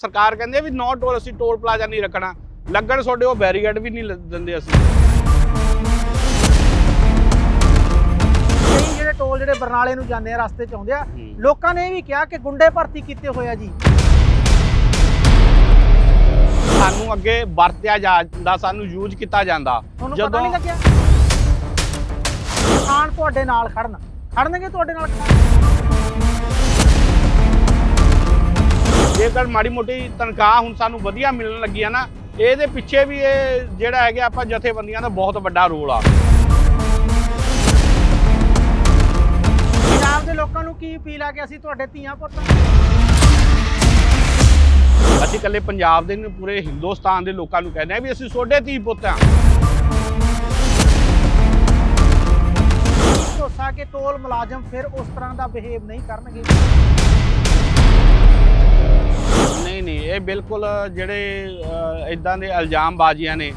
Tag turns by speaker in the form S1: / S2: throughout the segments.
S1: ਸਰਕਾਰ ਕਹਿੰਦੀ ਵੀ ਨੋ ਟੋਲ ਅਸੀਂ ਟੋਲ ਪਲਾਜ਼ਾ ਨਹੀਂ ਰੱਖਣਾ। ਲੱਗਣ ਤੁਹਾਡੇ ਉਹ ਬੈਰੀਗੇਡ ਵੀ ਨਹੀਂ ਦਿੰਦੇ ਅਸੀਂ।
S2: ਕਈ ਜਿਹੜੇ ਟੋਲ ਜਿਹੜੇ ਬਰਨਾਲੇ ਨੂੰ ਜਾਂਦੇ ਆ ਰਸਤੇ ਚ ਆਉਂਦੇ ਆ ਲੋਕਾਂ ਨੇ ਇਹ ਵੀ ਕਿਹਾ ਕਿ ਗੁੰਡੇ ਭਰਤੀ ਕੀਤੇ ਹੋਏ ਆ ਜੀ।
S1: ਸਾਨੂੰ ਅੱਗੇ ਵਰਤਿਆ ਜਾਂਦਾ ਸਾਨੂੰ ਯੂਜ਼ ਕੀਤਾ ਜਾਂਦਾ।
S2: ਤੁਹਾਨੂੰ ਪਤਾ ਨਹੀਂ ਲੱਗਿਆ? ਕਿਸਾਨ ਤੁਹਾਡੇ ਨਾਲ ਖੜਨ। ਖੜਨਗੇ ਤੁਹਾਡੇ ਨਾਲ
S1: ਜੇਕਰ ਮਾੜੀ ਮੋਟੀ ਤਨਖਾਹ ਹੁਣ ਸਾਨੂੰ ਵਧੀਆ ਮਿਲਣ ਲੱਗੀ ਆ ਨਾ ਇਹਦੇ ਪਿੱਛੇ ਵੀ ਇਹ ਜਿਹੜਾ ਹੈਗਾ ਆਪਾਂ ਜਥੇਬੰਦੀਆਂ ਦਾ ਬਹੁਤ ਵੱਡਾ ਰੋਲ ਆ
S2: ਪੰਜਾਬ ਦੇ ਲੋਕਾਂ ਨੂੰ ਕੀ ਅਪੀਲ ਆ ਕਿ ਅਸੀਂ ਤੁਹਾਡੇ ਧੀਆਂ ਪੁੱਤ?
S1: ਅਸੀਂ ਇਕੱਲੇ ਪੰਜਾਬ ਦੇ ਨਹੀਂ ਪੂਰੇ ਹਿੰਦੁਸਤਾਨ ਦੇ ਲੋਕਾਂ ਨੂੰ ਕਹਿੰਦੇ ਆ ਵੀ ਅਸੀਂ ਸੋਡੇ ਧੀ ਪੁੱਤ ਆ
S2: ਭਰੋਸਾ ਕਿ ਟੋਲ ਮੁਲਾਜ਼ਮ ਫਿਰ ਉਸ ਤਰ੍ਹਾਂ ਦਾ ਬਿਹੇਵ ਨਹੀਂ ਕਰਨਗੇ
S1: ਨਹੀਂ ਨਹੀਂ ਇਹ ਬਿਲਕੁਲ ਜਿਹੜੇ ਇਦਾਂ ਦੇ ਇਲਜ਼ਾਮ ਬਾਜ਼ੀਆਂ ਨੇ।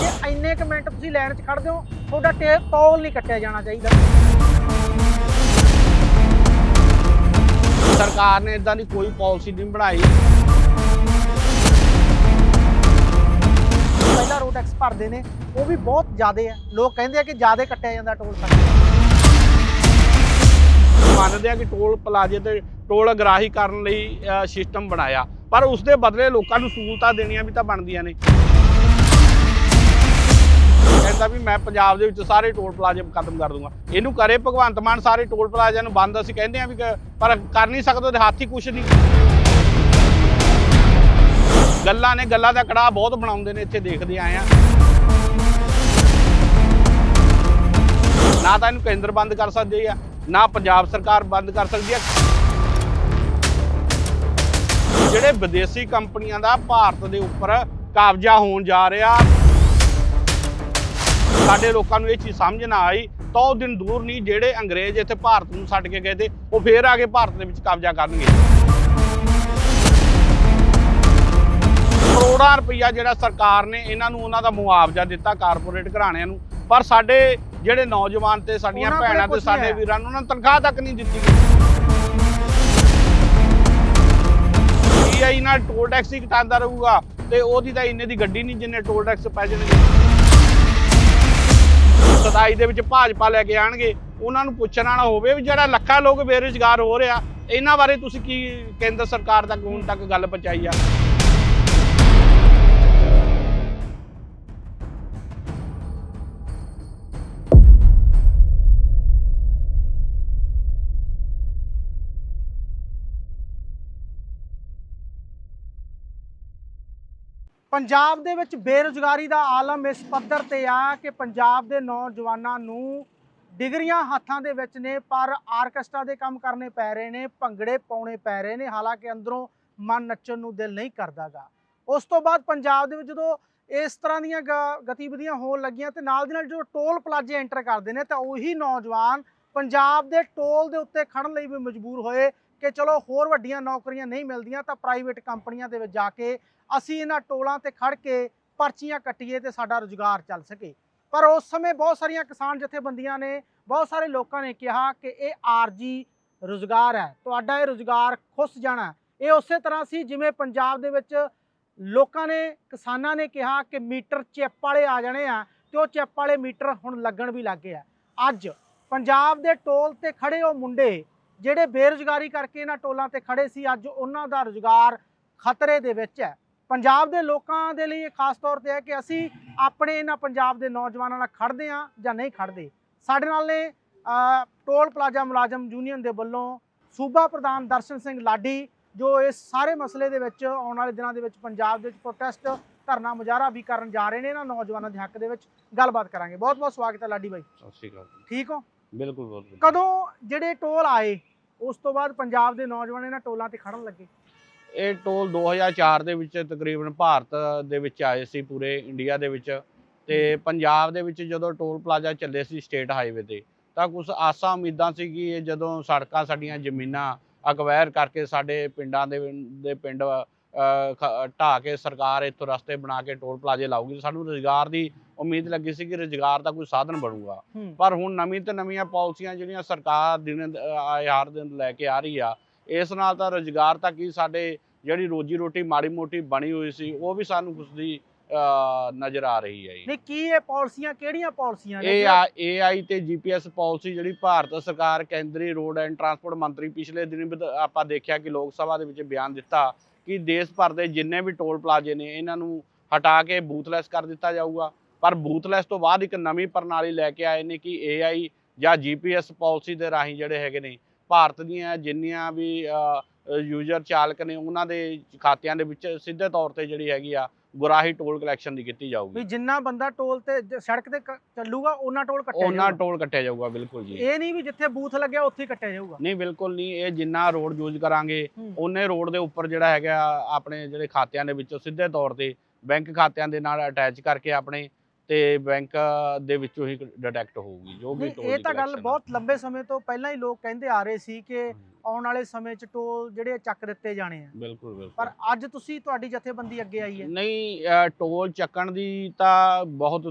S2: ਜੇ ਇੰਨੇ ਕੁ ਮਿੰਟ ਤੁਸੀਂ ਲਾਈਨ 'ਚ ਖੜਦੇ ਹੋ ਤੁਹਾਡਾ ਟੇ ਟੋਲ ਨਹੀਂ ਕੱਟਿਆ ਜਾਣਾ ਚਾਹੀਦਾ।
S1: ਸਰਕਾਰ ਨੇ ਇਦਾਂ ਦੀ ਕੋਈ ਪਾਲਿਸੀ ਨਹੀਂ ਬਣਾਈ।
S2: ਪਹਿਲਾਂ ਰੋਡ ਟੈਕਸ ਭਰਦੇ ਨੇ ਉਹ ਵੀ ਬਹੁਤ ਜ਼ਿਆਦੇ ਆ। ਲੋਕ ਕਹਿੰਦੇ ਆ ਕਿ ਜ਼ਿਆਦੇ ਕੱਟਿਆ ਜਾਂਦਾ ਟੋਲ ਟੈਕਸ
S1: ਮੰਨਦੇ ਆ ਕਿ ਟੋਲ ਪਲਾਜ਼ੇ ਤੇ ਟੋਲ ਅਗਰਾਹੀ ਕਰਨ ਲਈ ਸਿਸਟਮ ਬਣਾਇਆ। ਪਰ ਉਸ ਦੇ ਬਦਲੇ ਲੋਕਾਂ ਨੂੰ ਸਹੂਲਤਾਂ ਦੇਣੀਆਂ ਵੀ ਤਾਂ ਬਣਦੀਆਂ ਨੇ। ਕਹਿੰਦਾ ਵੀ ਮੈਂ ਪੰਜਾਬ ਦੇ ਵਿੱਚ ਸਾਰੇ ਟੋਲ ਪਲਾਜ਼ੇ ਖਤਮ ਕਰ ਦੂੰਗਾ। ਇਹਨੂੰ ਕਰੇ ਭਗਵੰਤ ਮਾਨ, ਸਾਰੇ ਟੋਲ ਪਲਾਜ਼ਿਆਂ ਨੂੰ ਬੰਦ ਅਸੀਂ ਕਹਿੰਦੇ ਆ ਵੀ ਪਰ ਕਰ ਨਹੀਂ ਸਕਦੇ, ਉਹਦੇ ਹੱਥ ਹੀ ਕੁਛ ਨਹੀਂ। ਗੱਲਾਂ ਨੇ ਗੱਲਾਂ ਦਾ ਕੜਾਹ ਬਹੁਤ ਬਣਾਉਂਦੇ ਨੇ, ਇੱਥੇ ਦੇਖਦੇ ਆਏ ਆ। ਨਾ ਤਾਂ ਇਹਨੂੰ ਕੇਂਦਰ ਬੰਦ ਕਰ ਸਕਦੇ ਆ। ਨਾ ਪੰਜਾਬ ਸਰਕਾਰ ਬੰਦ ਕਰ ਸਕਦੀ ਹੈ। ਜਿਹੜੇ ਵਿਦੇਸ਼ੀ ਕੰਪਨੀਆਂ ਦਾ ਭਾਰਤ ਦੇ ਉੱਪਰ ਕਬਜ਼ਾ ਹੋਣ ਜਾ ਰਿਹਾ, ਸਾਡੇ ਲੋਕਾਂ ਨੂੰ ਇਹ ਚੀਜ਼ ਸਮਝ ਨਾ ਆਈ, ਤਾਂ ਉਹ ਦਿਨ ਦੂਰ ਨਹੀਂ ਜਿਹੜੇ ਅੰਗਰੇਜ਼ ਇੱਥੇ ਭਾਰਤ ਨੂੰ ਛੱਡ ਕੇ ਗਏ ਤੇ ਉਹ ਫੇਰ ਆ ਕੇ ਭਾਰਤ ਦੇ ਵਿੱਚ ਕਬਜ਼ਾ ਕਰਨਗੇ। ਕਰੋੜਾਂ ਰੁਪਈਆ ਜਿਹੜਾ ਸਰਕਾਰ ਨੇ ਇਹਨਾਂ ਨੂੰ ਉਹਨਾਂ ਦਾ ਮੁਆਵਜ਼ਾ ਦਿੱਤਾ, ਕਾਰਪੋਰੇਟ ਘਰਾਣਿਆਂ ਨੂੰ, ਪਰ ਸਾਡੇ ਜਿਹੜੇ ਨੌਜਵਾਨ ਤੇ ਸਾਡੀਆਂ
S2: ਉਹਨਾਂ ਕੋਲੇ
S1: ਭੈਣਾਂ ਤੇ
S2: ਕੁਛ ਨਹੀਂ
S1: ਸਾਡੇ
S2: ਹੈ।
S1: ਵੀਰਾਂ ਨੂੰ ਉਹਨਾਂ ਨੂੰ ਤਨਖਾਹ ਤੱਕ ਨਹੀਂ ਦਿੱਤੀ ਗਈ। ਪੀਆਈ ਨਾਲ ਟੋਲ ਟੈਕਸ ਹੀ ਘਟਾਉਂਦਾ ਰਹੂਗਾ ਤੇ ਉਹਦੀ ਤਾਂ ਇੰਨੇ ਦੀ ਗੱਡੀ ਨਹੀਂ ਜਿੰਨੇ ਟੋਲ ਟੈਕਸ ਪੈ ਜਾਣਗੇ ਸਦਾਈ ਦੇ ਵਿੱਚ ਭਾਜਪਾ ਲੈ ਕੇ ਆਣਗੇ। ਉਹਨਾਂ ਨੂੰ ਪੁੱਛਣ ਵਾਲਾ ਹੋਵੇ ਵੀ ਜਿਹੜਾ ਲੱਖਾਂ ਲੋਕ ਬੇਰੁਜ਼ਗਾਰ ਹੋ ਰਿਹਾ ਇਹਨਾਂ ਬਾਰੇ ਤੁਸੀਂ ਕੀ ਕੇਂਦਰ ਸਰਕਾਰ ਤੱਕ ਹੁਣ ਤੱਕ ਗੱਲ ਪਹੁੰਚਾਈ ਆ?
S2: ਪੰਜਾਬ ਦੇ ਵਿੱਚ ਬੇਰੁਜ਼ਗਾਰੀ ਦਾ ਆਲਮ ਇਸ ਪੱਧਰ ਤੇ ਆ ਕਿ ਪੰਜਾਬ ਦੇ ਨੌਜਵਾਨਾਂ ਨੂੰ ਡਿਗਰੀਆਂ ਹੱਥਾਂ ਦੇ ਵਿੱਚ ਨੇ, ਪਰ ਆਰਕੈਸਟਰਾ ਦੇ ਕੰਮ ਕਰਨੇ ਪੈ ਰਹੇ ਨੇ, ਭੰਗੜੇ ਪਾਉਣੇ ਪੈ ਰਹੇ ਨੇ, ਹਾਲਾਂਕਿ ਅੰਦਰੋਂ ਮਨ ਨੱਚਣ ਨੂੰ ਦਿਲ ਨਹੀਂ ਕਰਦਾਗਾ। ਉਸ ਤੋਂ ਬਾਅਦ ਪੰਜਾਬ ਦੇ ਵਿੱਚ ਜਦੋਂ ਇਸ ਤਰ੍ਹਾਂ ਦੀਆਂ ਗ- ਗਤੀਵਿਧੀਆਂ ਹੋਣ ਲੱਗੀਆਂ ਤੇ ਨਾਲ ਦੀ ਨਾਲ ਜਦੋਂ ਟੋਲ ਪਲਾਜ਼ੇ ਐਂਟਰ ਕਰਦੇ ਨੇ, ਤਾਂ ਉਹੀ ਨੌਜਵਾਨ ਪੰਜਾਬ ਦੇ ਟੋਲ ਦੇ ਉੱਤੇ ਖੜਨ ਲਈ ਵੀ ਮਜਬੂਰ ਹੋਏ ਕਿ ਚਲੋ ਹੋਰ ਵੱਡੀਆਂ ਨੌਕਰੀਆਂ ਨਹੀਂ ਮਿਲਦੀਆਂ ਤਾਂ ਪ੍ਰਾਈਵੇਟ ਕੰਪਨੀਆਂ ਦੇ ਵਿੱਚ ਜਾ ਕੇ ਅਸੀਂ ਇਹਨਾਂ ਟੋਲਾਂ ਤੇ ਖੜ ਕੇ ਪਰਚੀਆਂ ਕੱਟੀਏ ਤੇ ਸਾਡਾ ਰੁਜ਼ਗਾਰ ਚੱਲ ਸਕੇ। ਪਰ ਉਸ ਸਮੇਂ ਬਹੁਤ ਸਾਰੀਆਂ ਕਿਸਾਨ ਜਥੇਬੰਦੀਆਂ ਨੇ ਬਹੁਤ ਸਾਰੇ ਲੋਕਾਂ ਨੇ ਕਿਹਾ ਕਿ ਇਹ ਆਰਜੀ ਰੁਜ਼ਗਾਰ ਹੈ, ਤੁਹਾਡਾ ਇਹ ਰੁਜ਼ਗਾਰ ਖੁੱਸ ਜਾਣਾ ਇਹ ਉਸੇ ਤਰ੍ਹਾਂ ਸੀ ਜਿਵੇਂ ਪੰਜਾਬ ਦੇ ਵਿੱਚ ਲੋਕਾਂ ਨੇ, ਕਿਸਾਨਾਂ ਨੇ ਕਿਹਾ ਕਿ ਮੀਟਰ ਚਿੱਪ ਵਾਲੇ ਆ ਜਾਣੇ ਆ ਤੇ ਉਹ ਚਿੱਪ ਵਾਲੇ ਮੀਟਰ ਹੁਣ ਲੱਗਣ ਵੀ ਲੱਗ ਗਏ ਆ। ਅੱਜ ਪੰਜਾਬ ਦੇ ਟੋਲ ਤੇ ਖੜੇ ਉਹ ਮੁੰਡੇ ਜਿਹੜੇ ਬੇਰੁਜ਼ਗਾਰੀ ਕਰਕੇ ਇਹਨਾਂ ਟੋਲਾਂ ਤੇ ਖੜੇ ਸੀ, ਅੱਜ ਉਹਨਾਂ ਦਾ ਰੁਜ਼ਗਾਰ ਖਤਰੇ ਦੇ ਵਿੱਚ ਹੈ। ਪੰਜਾਬ ਦੇ ਲੋਕਾਂ ਦੇ ਲਈ ਇਹ ਖਾਸ ਤੌਰ ਤੇ ਹੈ ਕਿ ਅਸੀਂ ਆਪਣੇ ਇਹਨਾਂ ਪੰਜਾਬ ਦੇ ਨੌਜਵਾਨਾਂ ਨਾਲ ਖੜਦੇ ਹਾਂ ਜਾਂ ਨਹੀਂ ਖੜਦੇ ਸਾਡੇ ਨਾਲ ਨੇ ਟੋਲ ਪਲਾਜ਼ਾ ਮੁਲਾਜ਼ਮ ਯੂਨੀਅਨ ਦੇ ਵੱਲੋਂ ਸੂਬਾ ਪ੍ਰਧਾਨ ਦਰਸ਼ਨ ਸਿੰਘ ਲਾਡੀ ਜੋ ਇਸ ਸਾਰੇ ਮਸਲੇ ਦੇ ਵਿੱਚ ਆਉਣ ਵਾਲੇ ਦਿਨਾਂ ਦੇ ਵਿੱਚ ਪੰਜਾਬ ਦੇ ਵਿੱਚ ਪ੍ਰੋਟੈਸਟ ਧਰਨਾ ਮੁਜ਼ਾਹਰਾ ਵੀ ਕਰਨ ਜਾ ਰਹੇ ਨੇ ਇਹਨਾਂ ਨੌਜਵਾਨਾਂ ਦੇ ਹੱਕ ਦੇ ਵਿੱਚ ਗੱਲਬਾਤ ਕਰਾਂਗੇ। ਬਹੁਤ ਬਹੁਤ ਸਵਾਗਤ ਹੈ ਲਾਡੀ ਬਾਈ।
S1: ਸਤਿ ਸ਼੍ਰੀ ਅਕਾਲ
S2: ਠੀਕ ਹੋ?
S1: ਬਿਲਕੁਲ ਬਿਲਕੁਲ।
S2: ਕਦੋਂ ਜਿਹੜੇ ਟੋਲ ਆਏ ਉਸ ਤੋਂ ਬਾਅਦ ਪੰਜਾਬ ਦੇ ਨੌਜਵਾਨ ਇਹਨਾਂ ਟੋਲਾਂ ਤੇ ਖੜਨ ਲੱਗੇ?
S1: ਇਹ ਟੋਲ 2004 ਦੇ ਵਿੱਚ ਤਕਰੀਬਨ ਭਾਰਤ ਦੇ ਵਿੱਚ ਆਏ ਸੀ ਪੂਰੇ ਇੰਡੀਆ ਦੇ ਵਿੱਚ ਤੇ ਪੰਜਾਬ ਦੇ ਵਿੱਚ ਜਦੋਂ ਟੋਲ ਪਲਾਜ਼ਾ ਚੱਲੇ ਸੀ ਸਟੇਟ ਹਾਈਵੇ ਤੇ ਤਾਂ ਕੁਝ ਆਸਾਂ ਉਮੀਦਾਂ ਸੀ ਕਿ ਇਹ ਜਦੋਂ ਸੜਕਾਂ ਸਾਡੀਆਂ ਜ਼ਮੀਨਾਂ ਅਕਵਾਇਰ ਕਰਕੇ ਸਾਡੇ ਪਿੰਡਾਂ ਦੇ ਦੇ ਪਿੰਡ ਢਾਹ ਕੇ ਸਰਕਾਰ ਇੱਥੋਂ ਰਸਤੇ ਬਣਾ ਕੇ ਟੋਲ ਪਲਾਜ਼ੇ ਲਾਊਗੀ ਸਾਨੂੰ ਰੁਜ਼ਗਾਰ ਦੀ ਉਮੀਦ ਲੱਗੀ ਸੀ ਕਿ ਰੁਜ਼ਗਾਰ ਦਾ ਕੋਈ ਸਾਧਨ ਬਣੂਗਾ। ਪਰ ਹੁਣ ਨਵੀਂ ਤੇ ਨਵੀਆਂ ਪਾਲਿਸੀਆਂ ਜਿਹੜੀਆਂ ਸਰਕਾਰ ਦਿਨ ਹਰ ਦਿਨ ਲੈ ਕੇ ਆ ਰਹੀ ਆ ਇਸ ਨਾਲ ਤਾਂ ਰੁਜ਼ਗਾਰ ਤਾਂ ਕੀ ਸਾਡੇ ਜਿਹੜੀ ਰੋਜੀ ਰੋਟੀ ਮਾੜੀ ਮੋਟੀ ਬਣੀ ਹੋਈ ਸੀ ਉਹ ਵੀ ਸਾਨੂੰ ਕੁਛ ਦੀ ਅਹ, ਨਜ਼ਰ ਆ ਰਹੀ ਹੈ
S2: ਨਹੀਂ ਕੀ ਇਹ ਪਾਲਿਸੀਆਂ ਕਿਹੜੀਆਂ ਪਾਲਿਸੀਆਂ ਨੇ?
S1: ਇਹ ਏਆਈ ਤੇ ਜੀਪੀਐਸ ਪਾਲਿਸੀ ਜਿਹੜੀ ਭਾਰਤ ਸਰਕਾਰ ਕੇਂਦਰੀ ਰੋਡ ਐਂਡ ਟਰਾਂਸਪੋਰਟ ਮੰਤਰੀ ਪਿਛਲੇ ਦਿਨ ਆਪਾਂ ਦੇਖਿਆ ਕਿ ਲੋਕ ਸਭਾ ਦੇ ਵਿੱਚ ਬਿਆਨ ਦਿੱਤਾ ਕਿ ਦੇਸ਼ ਭਰ ਦੇ ਜਿੰਨੇ ਵੀ ਟੋਲ ਪਲਾਜ਼ੇ ਨੇ ਇਹਨਾਂ ਨੂੰ ਹਟਾ ਕੇ ਬੂਥਲੈਸ ਕਰ ਦਿੱਤਾ ਜਾਊਗਾ। ਪਰ ਬੂਥਲੈਸ ਤੋਂ ਬਾਅਦ ਇੱਕ ਨਵੀਂ ਪ੍ਰਣਾਲੀ ਲੈ ਕੇ ਆਏ ਨੇ ਕਿ ਏਆਈ ਜਾਂ ਜੀਪੀਐਸ ਪਾਲਿਸੀ ਦੇ ਰਾਹੀਂ ਜਿਹੜੇ ਹੈਗੇ ਨੇ ਭਾਰਤ ਦੀਆਂ ਜਿੰਨੀਆਂ ਵੀ ਯੂਜ਼ਰ ਚਾਲਕ ਨੇ ਉਹਨਾਂ ਦੇ ਖਾਤਿਆਂ ਦੇ ਵਿੱਚ ਸਿੱਧੇ ਤੌਰ ਤੇ ਜਿਹੜੀ ਹੈਗੀ ਆ ਗੁਰਾਹੀ ਟੋਲ ਕਲੈਕਸ਼ਨ ਦੀ ਕੀਤੀ
S2: ਵੀ
S1: ਜਾਊਗੀ
S2: ਜਿੰਨਾ ਬੰਦਾ ਟੋਲ ਤੇ ਸੜਕ ਤੇ ਚੱਲੂਗਾ ਉਹਨਾਂ ਟੋਲ ਕੱਟਿਆ
S1: ਉਹਨਾਂ
S2: ਜਾਊਗਾ।
S1: ਟੋਲ ਕੱਟਿਆ ਜਾਊਗਾ ਬਿਲਕੁਲ ਜੀ।
S2: ਇਹ ਨਹੀਂ ਵੀ ਜਿੱਥੇ ਬੂਥ ਲੱਗਿਆ ਉੱਥੇ ਹੀ ਕੱਟਿਆ ਜਾਊਗਾ।
S1: ਨਹੀਂ ਬਿਲਕੁਲ ਨਹੀਂ ਇਹ ਜਿੰਨਾ ਰੋਡ ਯੂਜ਼ ਕਰਾਂਗੇ। ਉਹਨੇ ਰੋਡ ਦੇ ਉੱਪਰ ਜਿਹੜਾ ਹੈਗਾ ਆਪਣੇ ਜਿਹੜੇ ਖਾਤਿਆਂ ਦੇ ਵਿੱਚੋਂ ਸਿੱਧੇ ਤੌਰ ਤੇ ਬੈਂਕ ਖਾਤਿਆਂ ਦੇ ਨਾਲ ਅਟੈਚ ਕਰਕੇ ਆਪਣੇ ਤੇ ਬੈਂਕ ਦੇ ਵਿੱਚੋਂ ਹੀ ਡਿਟੈਕਟ ਹੋਊਗੀ ਜੋ ਵੀ ਟੋਲ
S2: ਇਹ ਤਾਂ ਗੱਲ। ਬਹੁਤ ਲੰਬੇ ਸਮੇਂ ਤੋਂ ਪਹਿਲਾਂ ਹੀ ਲੋਕ ਕਹਿੰਦੇ ਆ ਰਹੇ ਸੀ ਕਿ ਆਉਣ ਵਾਲੇ ਸਮੇਂ 'ਚ ਟੋਲ ਜਿਹੜੇ ਚੱਕ ਦਿੱਤੇ ਜਾਣੇ ਆ।
S1: ਬਿਲਕੁਲ ਬਿਲਕੁਲ।
S2: ਪਰ ਅੱਜ ਤੁਸੀਂ ਤੁਹਾਡੀ ਜਥੇਬੰਦੀ ਅੱਗੇ ਆਈ ਹੈ।
S1: ਨਹੀਂ ਟੋਲ ਚੱਕਣ ਦੀ ਤਾਂ ਬਹੁਤ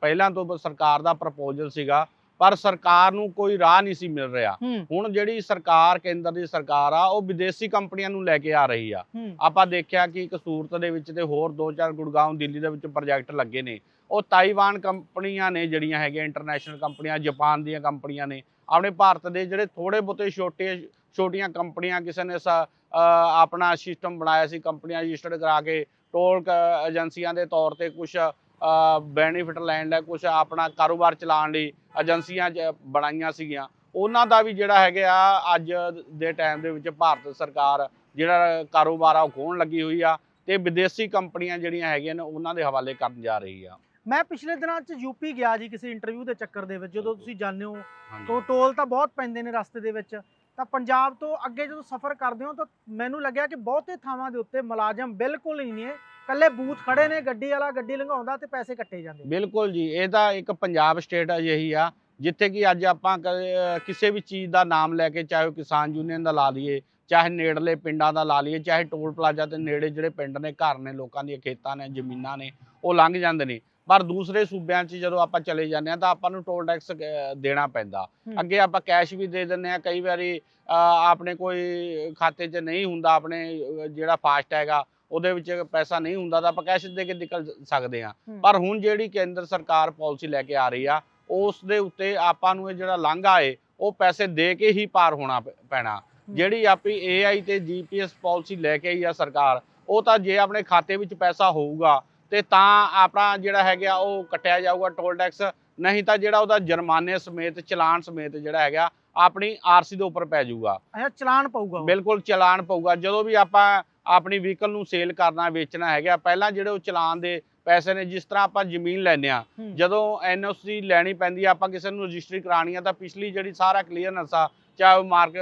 S1: ਪਹਿਲਾਂ ਤੋਂ ਸਰਕਾਰ ਦਾ ਪ੍ਰਪੋਜ਼ਲ ਸੀਗਾ ਪਰ ਸਰਕਾਰ ਨੂੰ ਕੋਈ ਰਾਹ ਨਹੀਂ ਸੀ ਮਿਲ ਰਿਹਾ। ਹੁਣ ਜਿਹੜੀ ਸਰਕਾਰ ਕੇਂਦਰ ਦੀ ਸਰਕਾਰ ਆ ਉਹ ਵਿਦੇਸ਼ੀ ਕੰਪਨੀਆਂ ਨੂੰ ਲੈ ਕੇ ਆ ਰਹੀ ਆ। ਆਪਾਂ ਦੇਖਿਆ ਕਿ ਕਸੂਰਤ ਦੇ ਵਿੱਚ ਤੇ ਹੋਰ ਦੋ ਚਾਰ ਗੁੜਗਾਉਂ ਦਿੱਲੀ ਦੇ ਵਿੱਚ ਪ੍ਰੋਜੈਕਟ ਲੱਗੇ ਨੇ। ਉਹ ਤਾਈਵਾਨ ਕੰਪਨੀਆਂ ਨੇ ਜਿਹੜੀਆਂ ਹੈਗੀਆਂ ਇੰਟਰਨੈਸ਼ਨਲ ਕੰਪਨੀਆਂ, ਜਾਪਾਨ ਦੀਆਂ ਕੰਪਨੀਆਂ ਨੇ। ਆਪਣੇ ਭਾਰਤ ਦੇ ਜਿਹੜੇ ਥੋੜੇ ਬਹੁਤੇ ਛੋਟੇ, ਛੋਟੀਆਂ ਕੰਪਨੀਆਂ, ਕਿਸੇ ਨੇ ਸ- ਆਪਣਾ ਸਿਸਟਮ ਬਣਾਇਆ ਸੀ ਕੰਪਨੀਆਂ ਰਜਿਸਟਰਡ ਕਰਾ ਕੇ, ਟੋਲ ਕ- ਏਜੰਸੀਆਂ ਦੇ ਤੌਰ ਤੇ ਕੁਝ ਬੈਨੀਫਿਟ ਲੈਣ ਲਈ ਕੁਝ ਆਪਣਾ ਕਾਰੋਬਾਰ ਚਲਾਉਣ ਲਈ ਏਜੰਸੀਆਂ ਜ- ਬਣਾਈਆਂ ਸੀਗੀਆਂ। ਉਹਨਾਂ ਦਾ ਵੀ ਜਿਹੜਾ ਹੈਗਾ ਅੱਜ ਦੇ ਟਾਈਮ ਦੇ ਵਿੱਚ ਭਾਰਤ ਸਰਕਾਰ ਜਿਹੜਾ ਕਾਰੋਬਾਰ ਆ ਉਹ ਖੋਣ ਲੱਗੀ ਹੋਈ ਆ ਤੇ ਵਿਦੇਸ਼ੀ ਕੰਪਨੀਆਂ ਜਿਹੜੀਆਂ ਹੈਗੀਆਂ ਨੇ, ਉਹਨਾਂ ਦੇ ਹਵਾਲੇ ਕਰਨ ਜਾ ਰਹੀ ਆ।
S2: ਮੈਂ ਪਿਛਲੇ ਦਿਨਾਂ 'ਚ ਯੂਪੀ ਗਿਆ ਜੀ ਕਿਸੇ ਇੰਟਰਵਿਊ ਦੇ ਚੱਕਰ ਦੇ ਵਿੱਚ ਜਦੋਂ ਤੁਸੀਂ ਜਾਂਦੇ ਹੋ। ਤੋ ਟੋਲ ਤਾਂ ਬਹੁਤ ਪੈਂਦੇ ਨੇ ਰਸਤੇ ਦੇ ਵਿੱਚ। ਤਾਂ ਪੰਜਾਬ ਤੋਂ ਅੱਗੇ ਜਦੋਂ ਸਫ਼ਰ ਕਰਦੇ ਹੋ ਤਾਂ ਮੈਨੂੰ ਲੱਗਿਆ ਕਿ ਬਹੁਤੇ ਥਾਵਾਂ ਦੇ ਉੱਤੇ ਮੁਲਾਜ਼ਮ ਬਿਲਕੁਲ ਹੀ ਨਹੀਂ ਹੈ। ਕੱਲੇ ਬੂਥ ਖੜੇ ਨੇ ਗੱਡੀ ਵਾਲਾ ਗੱਡੀ ਲੰਘਾਉਂਦਾ ਤੇ ਪੈਸੇ ਕੱਟੇ ਜਾਂਦੇ
S1: ਬਿਲਕੁਲ ਜੀ ਇਹ ਤਾਂ ਇੱਕ ਪੰਜਾਬ ਸਟੇਟ ਅਜਿਹੀ ਆ ਜਿੱਥੇ ਕਿ ਅੱਜ ਆਪਾਂ ਕਿਸੇ ਵੀ ਚੀਜ਼ ਦਾ ਨਾਮ ਲੈ ਕੇ ਚਾਹੇ ਕਿਸਾਨ ਯੂਨੀਅਨ ਦਾ ਲਾ ਲਈਏ ਚਾਹੇ ਨੇੜਲੇ ਪਿੰਡਾਂ ਦਾ ਲਾ ਲਈਏ ਚਾਹੇ ਟੋਲ ਪਲਾਜ਼ਾ ਤੇ ਨੇੜੇ ਜਿਹੜੇ ਪਿੰਡ ਨੇ ਘਰ ਨੇ ਲੋਕਾਂ ਦੀਆਂ ਖੇਤਾਂ ਨੇ ਜ਼ਮੀਨਾਂ ਨੇ ਉਹ ਲੰਘ ਜਾਂਦੇ ਨੇ। ਪਰ ਦੂਸਰੇ ਸੂਬਿਆਂ 'ਚ ਜਦੋਂ ਆਪਾਂ ਚਲੇ ਜਾਂਦੇ ਆ ਤਾਂ ਆਪਾਂ ਨੂੰ ਟੋਲ ਟੈਕਸ ਦੇਣਾ ਪੈਂਦਾ। ਅੱਗੇ ਆਪਾਂ ਕੈਸ਼ ਵੀ ਦੇ ਦਿੰਦੇ ਆ ਕਈ ਵਾਰੀ ਆਪਣੇ ਕੋਈ ਖਾਤੇ 'ਚ ਨਹੀਂ ਹੁੰਦਾ ਆਪਣੇ ਜਿਹੜਾ ਫਾਸਟ ਹੈਗਾ ਉਹਦੇ ਵਿੱਚ ਪੈਸਾ ਨਹੀਂ ਹੁੰਦਾ ਤਾਂ ਆਪਾਂ ਕੈਸ਼ ਦੇ ਕੇ ਨਿਕਲ ਸਕਦੇ ਆ। ਪਰ ਹੁਣ ਜਿਹੜੀ ਕੇਂਦਰ ਸਰਕਾਰ ਪਾਲਿਸੀ ਲੈ ਕੇ ਆ ਰਹੀ ਆ ਉਸ ਦੇ ਉੱਤੇ ਆਪਾਂ ਨੂੰ ਇਹ ਜਿਹੜਾ ਲਾਂਘਾ ਏ ਉਹ ਪੈਸੇ ਦੇ ਕੇ ਹੀ ਪਾਰ ਹੋਣਾ ਪੈਣਾ ਜਿਹੜੀ ਆਪਣੀ AI ਤੇ GPS ਪਾਲਿਸੀ ਲੈ ਕੇ ਆਈ ਆ ਸਰਕਾਰ ਉਹ ਤਾਂ ਜੇ ਆਪਣੇ ਖਾਤੇ ਵਿੱਚ ਪੈਸਾ ਹੋਊਗਾ ਤੇ ਤਾਂ ਆਪਣਾ ਜਿਹੜਾ ਹੈਗਾ ਉਹ ਕੱਟਿਆ ਜਾਊਗਾ ਟੋਲ ਟੈਕਸ ਨਹੀਂ ਤਾਂ ਜਿਹੜਾ ਉਹਦਾ ਜੁਰਮਾਨੇ ਸਮੇਤ ਚਲਾਨ ਸਮੇਤ ਜਿਹੜਾ ਹੈਗਾ ਆਪਣੀ ਆਰਸੀ ਦੇ ਉੱਪਰ ਪੈ ਜਾਊਗਾ
S2: ਅੱਛਾ ਚਲਾਨ ਪਊਗਾ।
S1: ਬਿਲਕੁਲ ਚਲਾਨ ਪਊਗਾ ਜਦੋਂ ਵੀ ਆਪਾਂ ਆਪਣੀ ਵਹੀਕਲ ਨੂੰ ਸੇਲ ਕਰਨਾ ਵੇਚਣਾ ਹੈਗਾ ਪਹਿਲਾਂ ਜਿਹੜੇ ਉਹ ਚਲਾਨ ਦੇ ਪੈਸੇ ਨੇ ਜਿਸ ਤਰ੍ਹਾਂ ਆਪਾਂ ਜ਼ਮੀਨ ਲੈਂਦੇ ਆ। ਜਦੋਂ ਐਨਓਸੀ ਲੈਣੀ ਪੈਂਦੀ ਆ ਆਪਾਂ ਕਿਸੇ ਨੂੰ ਰਜਿਸਟਰੀ ਕਰਾਣੀ ਆ ਤਾਂ ਪਿਛਲੀ ਜਿਹੜੀ ਸਾਰਾ ਕਲੀਅਰਨੈਸ ਆ ਚਾਹੇ ਉਹ ਮਾਰਕ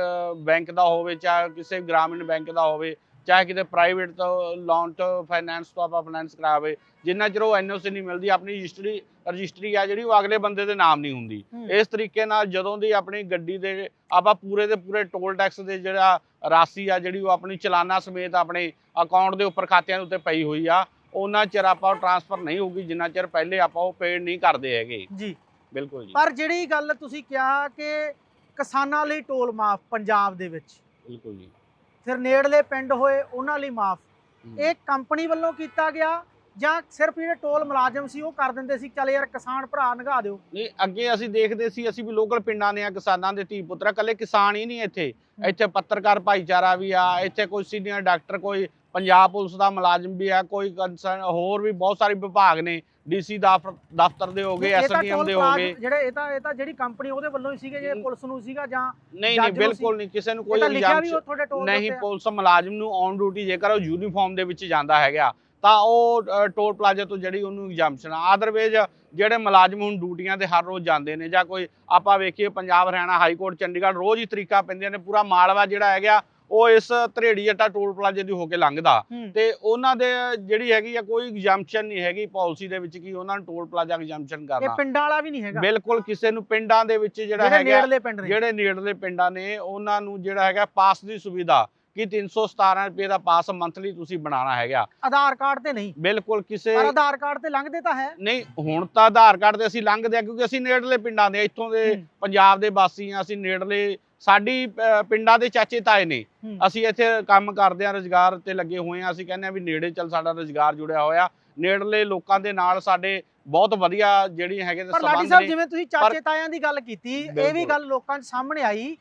S1: ਬੈਂਕ ਦਾ ਹੋਵੇ ਚਾਹੇ ਕਿਸੇ ਗ੍ਰਾਮੀਣ ਬੈਂਕ ਦਾ ਹੋਵੇ ਚਾਹੇ ਕਿਤੇ ਪ੍ਰਾਈਵੇਟ ਤੋਂ ਲੋਨ ਤੋਂ ਫਾਈਨੈਂਸ ਤੋਂ ਆਪਾਂ ਫਾਈਨੈਂਸ ਕਰਾਵੇ ਜਿੰਨਾ ਚਿਰ ਉਹ ਐਨਓਸੀ ਨਹੀਂ ਮਿਲਦੀ ਆਪਣੀ ਰਜਿਸਟਰੀ ਰਜਿਸਟਰੀ ਆ ਜਿਹੜੀ ਉਹ ਅਗਲੇ ਬੰਦੇ ਦੇ ਨਾਮ ਨਹੀਂ ਹੁੰਦੀ। ਇਸ ਤਰੀਕੇ ਨਾਲ ਜਦੋਂ ਦੀ ਆਪਣੀ ਗੱਡੀ ਦੇ ਆਪਾਂ ਪੂਰੇ ਦੇ ਪੂਰੇ ਟੋਲ ਟੈਕਸ ਦੇ ਜਿਹੜਾ ਰਾਸ਼ੀ ਆ ਜਿਹੜੀ ਉਹ ਆਪਣੀ ਚਲਾਨਾ ਸਮੇਤ ਆਪਣੇ ਅਕਾਊਂਟ ਦੇ ਉੱਪਰ ਖਾਤਿਆਂ ਦੇ ਉੱਤੇ ਪਈ ਹੋਈ ਆ ਉਹਨਾਂ ਚਿਰ ਆਪਾਂ ਉਹ ਟ੍ਰਾਂਸਫਰ ਨਹੀਂ ਹੋਊਗੀ ਜਿੰਨਾ ਚਿਰ ਪਹਿਲੇ ਆਪਾਂ ਉਹ ਪੇਡ ਨਹੀਂ ਕਰਦੇ ਹੈਗੇ।
S2: ਜੀ।
S1: ਬਿਲਕੁਲ ਜੀ।
S2: ਪਰ ਜਿਹੜੀ ਗੱਲ ਤੁਸੀਂ ਕਿਹਾ ਕਿ ਕਿਸਾਨਾਂ ਲਈ ਟੋਲ ਮਾਫ ਪੰਜਾਬ ਦੇ ਵਿੱਚ
S1: ਬਿਲਕੁਲ ਜੀ।
S2: ਫਿਰ ਨੇੜਲੇ ਪਿੰਡ ਹੋਏ ਉਹਨਾਂ ਲਈ ਮਾਫ। ਇਹ ਕੰਪਨੀ ਵੱਲੋਂ ਕੀਤਾ ਗਿਆ ਜਾਂ ਸਿਰਫ ਜਿਹੜੇ ਟੋਲ ਮੁਲਾਜ਼ਮ ਸੀ ਉਹ ਕਰ ਦਿੰਦੇ ਸੀ ਚੱਲ ਯਾਰ ਕਿਸਾਨ ਭਰਾ ਨਗਾ ਦਿਓ।
S1: ਨਹੀਂ ਅੱਗੇ ਅਸੀਂ ਦੇਖਦੇ ਸੀ ਅਸੀਂ ਵੀ ਲੋਕਲ ਪਿੰਡਾਂ ਦੇ ਆ ਕਿਸਾਨਾਂ ਦੇ ਧੀ ਪੁੱਤਰ ਇਕੱਲੇ ਕਿਸਾਨ ਹੀ ਨਹੀਂ ਇੱਥੇ। ਇੱਥੇ ਪੱਤਰਕਾਰ ਭਾਈਚਾਰਾ ਵੀ ਆ ਇੱਥੇ ਕੋਈ ਸੀਨੀਅਰ ਡਾਕਟਰ ਕੋਈ ਪੰਜਾਬ ਪੁਲਿਸ ਦਾ ਮੁਲਾਜ਼ਮ ਵੀ ਆ ਕੋਈ ਕੰਸਰਨ ਹੋਰ ਵੀ ਬਹੁਤ ਸਾਰੇ ਵਿਭਾਗ ਨੇ। ਡੀਸੀ ਦਫ਼ਤਰ ਦੇ ਹੋ ਗਏ
S2: ਇਹ ਤਾਂ
S1: ਐਸਡੀਐਮ ਦੇ ਹੋ
S2: ਪਲਾਜ਼ਾ-
S1: ਗਏ।
S2: ਜਿਹੜੇ ਇਹ ਤਾਂ ਇਹ ਤਾਂ ਜਿਹੜੀ ਕੰਪਨੀ ਉਹਦੇ ਵੱਲੋਂ ਹੀ ਸੀਗੇ ਜੇ ਪੁਲਿਸ ਨੂੰ ਸੀਗਾ ਜਾਂ
S1: ਨਹੀਂ ਨਹੀਂ ਬਿਲਕੁਲ ਨਹੀਂ ਕਿਸੇ ਨੂੰ ਕੋਈ ਇਲਜ਼ਾਮ ਨਹੀਂ। ਪੁਲਿਸ ਮੁਲਾਜ਼ਮ ਨੂੰ ਔਨ ਡਿਊਟੀ ਜੇਕਰ ਉਹ ਯੂਨੀਫਾਰਮ ਦੇ ਵਿੱਚ ਜਾਂਦਾ ਹੈਗਾ ਤਾਂ ਉਹ ਟੋਲ ਪਲਾਜ਼ਾ ਤੋਂ ਜਿਹੜੀ ਉਹਨੂੰ ਐਗਜ਼ਾਮਸ਼ਨ ਆ। ਅਦਰਵੇਜ਼ ਜਿਹੜੇ ਮੁਲਾਜ਼ਮ ਹੁਣ ਡਿਊਟੀਆਂ ਤੇ ਹਰ ਰੋਜ਼ ਜਾਂਦੇ ਨੇ ਜਾਂ ਕੋਈ ਆਪਾਂ ਵੇਖੀਏ ਪੰਜਾਬ ਹਰਿਆਣਾ ਹਾਈ ਕੋਰਟ ਚੰਡੀਗੜ੍ਹ ਰੋਜ਼ ਹੀ ਤਰੀਕਾ ਪੈਂਦੀਆਂ ਨੇ ਪੂਰਾ ਮਾਲਵਾ ਜਿਹੜਾ ਹੈਗਾ ਉਹ ਇਸ ਧਰੇੜੀ ਜੱਟਾ ਟੋਲ ਪਲਾਜ਼ੇ ਦੀ ਹੋ ਕੇ ਲੰਘਦਾ। ਤੇ ਉਹਨਾਂ ਦੇ ਜਿਹੜੀ ਹੈਗੀ ਆ ਕੋਈ ਐਗਜ਼ਾਮਸ਼ਨ ਨਹੀਂ ਹੈਗੀ ਪਾਲਿਸੀ ਦੇ ਵਿੱਚ ਕਿ ਉਹਨਾਂ ਨੂੰ ਟੋਲ ਪਲਾਜ਼ਾ ਐਗਜ਼ਾਮਸ਼ਨ
S2: ਇਹ
S1: ਕਰਨਾ
S2: ਪਿੰਡਾਂ ਵਾਲਾ ਵੀ ਨਹੀਂ ਹੈਗਾ।
S1: ਬਿਲਕੁਲ ਕਿਸੇ ਨੂੰ ਪਿੰਡਾਂ ਦੇ ਵਿੱਚ ਜਿਹੜਾ ਹੈਗਾ ਜਿਹੜੇ ਨੇੜਲੇ ਪਿੰਡਾਂ ਨੇ ਉਹਨਾਂ ਨੂੰ ਜਿਹੜਾ ਹੈਗਾ ਪਾਸ ਦੀ ਸੁਵਿਧਾ ਕਿ 317 ਰੁਪਏ ਦਾ ਪਾਸ ਮੰਥਲੀ ਤੁਸੀਂ ਬਣਾਉਣਾ ਹੈਗਾ।
S2: ਆਧਾਰ ਕਾਰਡ ਤੇ ਨਹੀਂ।
S1: ਬਿਲਕੁਲ ਕਿਸੇ
S2: ਪਰ ਆਧਾਰ ਕਾਰਡ ਤੇ ਲੰਘਦੇ ਤਾਂ ਹੈ।
S1: ਨਹੀਂ ਹੁਣ ਤਾਂ ਆਧਾਰ ਕਾਰਡ ਤੇ ਅਸੀਂ ਲੰਘਦੇ ਆ ਕਿਉਂਕਿ ਅਸੀਂ ਨੇੜਲੇ ਪਿੰਡਾਂ ਦੇ ਇੱਥੋਂ ਦੇ। ਪੰਜਾਬ ਦੇ ਵਾਸੀ ਆ ਅਸੀਂ ਨੇੜਲੇ ਸਾਡੀ ਪਿੰਡਾਂ ਦੇ ਚਾਚੇ ਤਾਏ ਨੇ। ਅਸੀਂ ਇੱਥੇ ਕੰਮ ਕਰਦੇ ਆ ਰੋਜ਼ਗਾਰ ਤੇ ਲੱਗੇ ਹੋਏ ਆ ਅਸੀਂ ਕਹਿੰਦੇ ਆ ਵੀ ਨੇੜੇ ਚੱਲ ਸਾਡਾ ਰੋਜ਼ਗਾਰ ਜੁੜਿਆ ਹੋਇਆ। ਨੇੜਲੇ ਲੋਕਾਂ ਦੇ ਨਾਲ ਸਾਡੇ ਬਹੁਤ ਵਧੀਆ ਜਿਹੜੀਆਂ ਹੈਗੇ ਨੇ
S2: ਪਰ ਲਾਡੀ
S1: ਸੰਬੰਧ
S2: ਸਾਹਿਬ
S1: ਨੇ।
S2: ਜਿਵੇਂ ਤੁਸੀਂ ਚਾਚੇ ਤਾਇਆਂ ਦੀ ਗੱਲ ਕੀਤੀ ਇਹ ਵੀ। ਗੱਲ ਲੋਕਾਂ 'ਚ ਸਾਹਮਣੇ ਆਈ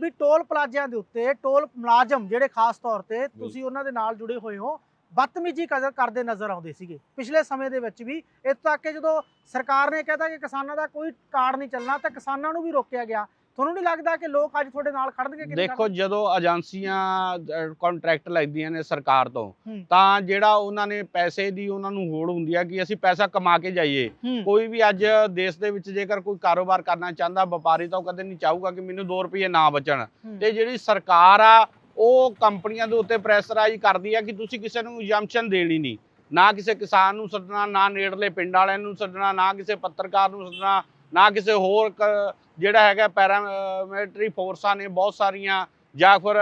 S2: ਵੀ ਟੋਲ ਪਲਾਜ਼ਿਆਂ ਦੇ ਉੱਤੇ ਟੋਲ ਮੁਲਾਜ਼ਮ ਜਿਹੜੇ ਖਾਸ ਤੌਰ ਤੇ ਤੁਸੀਂ ਉਹਨਾਂ ਦੇ ਨਾਲ ਜੁੜੇ ਹੋਏ ਹੋ ਬਦਤਮੀਜੀ ਕਦਰ ਕਰਦੇ ਨਜ਼ਰ ਆਉਂਦੇ ਸੀਗੇ। ਪਿਛਲੇ ਸਮੇਂ ਦੇ ਵਿੱਚ ਵੀ ਇੱਥੋਂ ਤੱਕ ਕਿ ਜਦੋਂ ਸਰਕਾਰ ਨੇ ਕਹਿਤਾ ਕਿ ਕਿਸਾਨਾਂ ਦਾ ਕੋਈ ਕਾਰਡ ਨਹੀਂ ਚੱਲਣਾ ਤਾਂ ਕਿਸਾਨਾਂ ਨੂੰ ਵੀ ਰੋਕਿਆ ਗਿਆ। ਤੁਹਾਨੂੰ ਨਹੀਂ ਲੱਗਦਾ ਕਿ ਲੋਕ ਅੱਜ ਤੁਹਾਡੇ ਨਾਲ ਖੜਨਗੇ ਕਿ
S1: ਦੇਖੋ ਜਦੋਂ ਏਜੰਸੀਆਂ ਕੰਟਰੈਕਟ ਲੈਂਦੀਆਂ ਨੇ ਸਰਕਾਰ ਤੋਂ। ਤਾਂ ਜਿਹੜਾ ਉਹਨਾਂ ਨੇ ਪੈਸੇ ਦੀ ਉਹਨਾਂ ਨੂੰ ਹੋੜ ਹੁੰਦੀ ਆ ਕਿ ਅਸੀਂ ਪੈਸਾ ਕਮਾ ਕੇ ਜਾਈਏ। ਕੋਈ ਵੀ ਅੱਜ ਦੇਸ਼ ਦੇ ਵਿੱਚ ਜੇਕਰ ਕੋਈ ਕਾਰੋਬਾਰ ਕਰਨਾ ਚਾਹੁੰਦਾ ਵਪਾਰੀ ਤਾਂ ਉਹ ਕਦੇ ਨਹੀਂ ਚਾਹੂਗਾ ਕਿ ਮੈਨੂੰ 2 ਰੁਪਏ ਨਾ ਬਚਣ। ਤੇ ਜਿਹੜੀ ਸਰਕਾਰ ਆ ਉਹ ਕੰਪਨੀਆਂ ਦੇ ਉੱਤੇ ਪ੍ਰੈਸ਼ਰਾਈਜ਼ ਕਰਦੀ ਆ ਕਿ ਤੁਸੀਂ ਕਿਸੇ ਨੂੰ ਐਗਜ਼ੈਂਪਸ਼ਨ ਦੇਣੀ ਨਹੀਂ। ਨਾ ਕਿਸੇ ਕਿਸਾਨ ਨੂੰ ਸੱਦਣਾ ਨਾ ਨੇੜਲੇ ਪਿੰਡ ਵਾਲਿਆਂ ਨੂੰ ਸੱਦਣਾ ਨਾ ਕਿਸੇ ਪੱਤਰਕਾਰ ਨੂੰ ਸੱਦਣਾ ਨਾ ਕਿਸੇ ਹੋਰ ਜਿਹੜਾ ਹੈਗਾ ਪੈਰਾਮਿਲਟਰੀ ਫੋਰਸਾਂ ਨੇ ਬਹੁਤ ਸਾਰੀਆਂ ਜਾਂ ਫਿਰ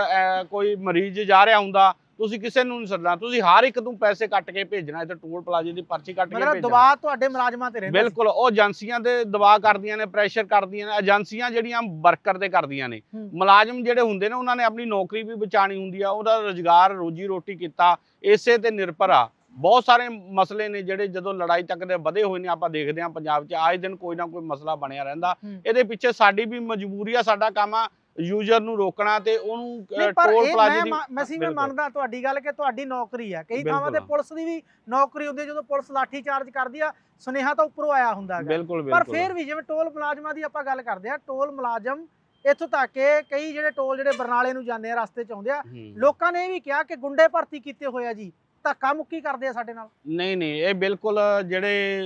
S1: ਕੋਈ ਮਰੀਜ਼ ਜਾ ਰਿਹਾ ਹੁੰਦਾ ਤੁਸੀਂ ਕਿਸੇ ਨੂੰ ਨਹੀਂ ਸੱਦਣਾ ਤੁਸੀਂ ਹਰ ਇੱਕ ਨੂੰ ਪੈਸੇ ਕੱਟ ਕੇ ਭੇਜਣਾ ਇੱਥੇ ਟੋਲ ਪਲਾਜ਼ੇ ਦੀ ਪਰਚੀ ਕੱਟ ਕੇ
S2: ਮਤਲਬ
S1: ਭੇਜਣਾ
S2: ਦਬਾਅ ਤੁਹਾਡੇ ਮੁਲਾਜ਼ਮਾਂ ਤੇ ਰਹਿੰਦਾ।
S1: ਬਿਲਕੁਲ ਉਹ ਏਜੰਸੀਆਂ ਦੇ ਦਬਾਅ ਕਰਦੀਆਂ ਨੇ ਪ੍ਰੈਸ਼ਰ ਕਰਦੀਆਂ ਨੇ ਏਜੰਸੀਆਂ ਜਿਹੜੀਆਂ ਵਰਕਰ ਦੇ ਕਰਦੀਆਂ ਨੇ। ਮੁਲਾਜ਼ਮ ਜਿਹੜੇ ਹੁੰਦੇ ਨੇ ਉਹਨਾਂ ਨੇ ਆਪਣੀ ਨੌਕਰੀ ਵੀ ਬਚਾਣੀ ਹੁੰਦੀ ਆ ਉਹਦਾ ਰੋਜ਼ਗਾਰ ਰੋਜੀ ਰੋਟੀ ਕੀਤਾ ਇਸੇ ਤੇ ਨਿਰਭਰ ਆ ਬਹੁਤ ਸਾਰੇ ਮਸਲੇ ਨੇ ਜਿਹੜੇ ਜਦੋਂ ਲੜਾਈ ਤੱਕ ਦੇ ਵਧੇ ਹੋਏ ਨੇ ਆਪਾਂ ਦੇਖਦੇ ਹਾਂ ਪੰਜਾਬ 'ਚ ਆਏ ਦਿਨ ਕੋਈ ਨਾ ਕੋਈ ਮਸਲਾ ਬਣਿਆ ਰਹਿੰਦਾ
S2: ਹੂੰ।
S1: ਇਹਦੇ ਪਿੱਛੇ ਸਾਡੀ ਵੀ ਮਜਬੂਰੀ ਆ ਸਾਡਾ ਕੰਮ ਆ ਯੂਜ਼ਰ ਨੂੰ ਰੋਕਣਾ ਤੇ ਉਹਨੂੰ ਟੋਲ ਪਲਾਜ਼ੇ ਦੀ
S2: ਮੈਂ ਸੀ ਮੈਂ। ਮੰਨਦਾ ਤੁਹਾਡੀ ਗੱਲ ਕਿ ਤੁਹਾਡੀ ਨੌਕਰੀ ਹੈ ਕਈ ਥਾਵਾਂ ਤੇ। ਪੁਲਿਸ ਦੀ ਵੀ ਨੌਕਰੀ ਹੁੰਦੀ ਹੈ ਜਦੋਂ ਪੁਲਿਸ ਲਾਠੀ ਚਾਰਜ ਕਰਦੀ ਆ ਸੁਨੇਹਾ ਤਾਂ ਉੱਪਰੋਂ ਆਇਆ ਹੁੰਦਾ
S1: ਬਿਲਕੁਲ
S2: ਪਰ ਫਿਰ ਵੀ ਜਿਵੇਂ ਟੋਲ ਮੁਲਾਜ਼ਮਾਂ ਦੀ ਆਪਾਂ ਗੱਲ ਕਰਦੇ ਆ ਟੋਲ ਮੁਲਾਜ਼ਮ ਇੱਥੋਂ ਤੱਕ ਕਿ ਕਈ ਜਿਹੜੇ ਟੋਲ ਜਿਹੜੇ ਬਰਨਾਲੇ ਨੂੰ ਜਾਂਦੇ ਆ ਰਸਤੇ ਚ ਆਉਂਦੇ ਆ
S1: ਹੂੰ।
S2: ਲੋਕਾਂ ਨੇ ਇਹ ਵੀ ਕਿਹਾ ਕਿ ਗੁੰਡੇ ਭਰਤੀ ਕੀਤੇ ਹੋਏ ਆ ਜੀ ਧੱਕਾ ਮੁੱਕੀ ਕਰਦੇ ਆ ਸਾਡੇ ਨਾਲ?
S1: ਨਹੀਂ ਨਹੀਂ ਇਹ ਬਿਲਕੁਲ ਜਿਹੜੇ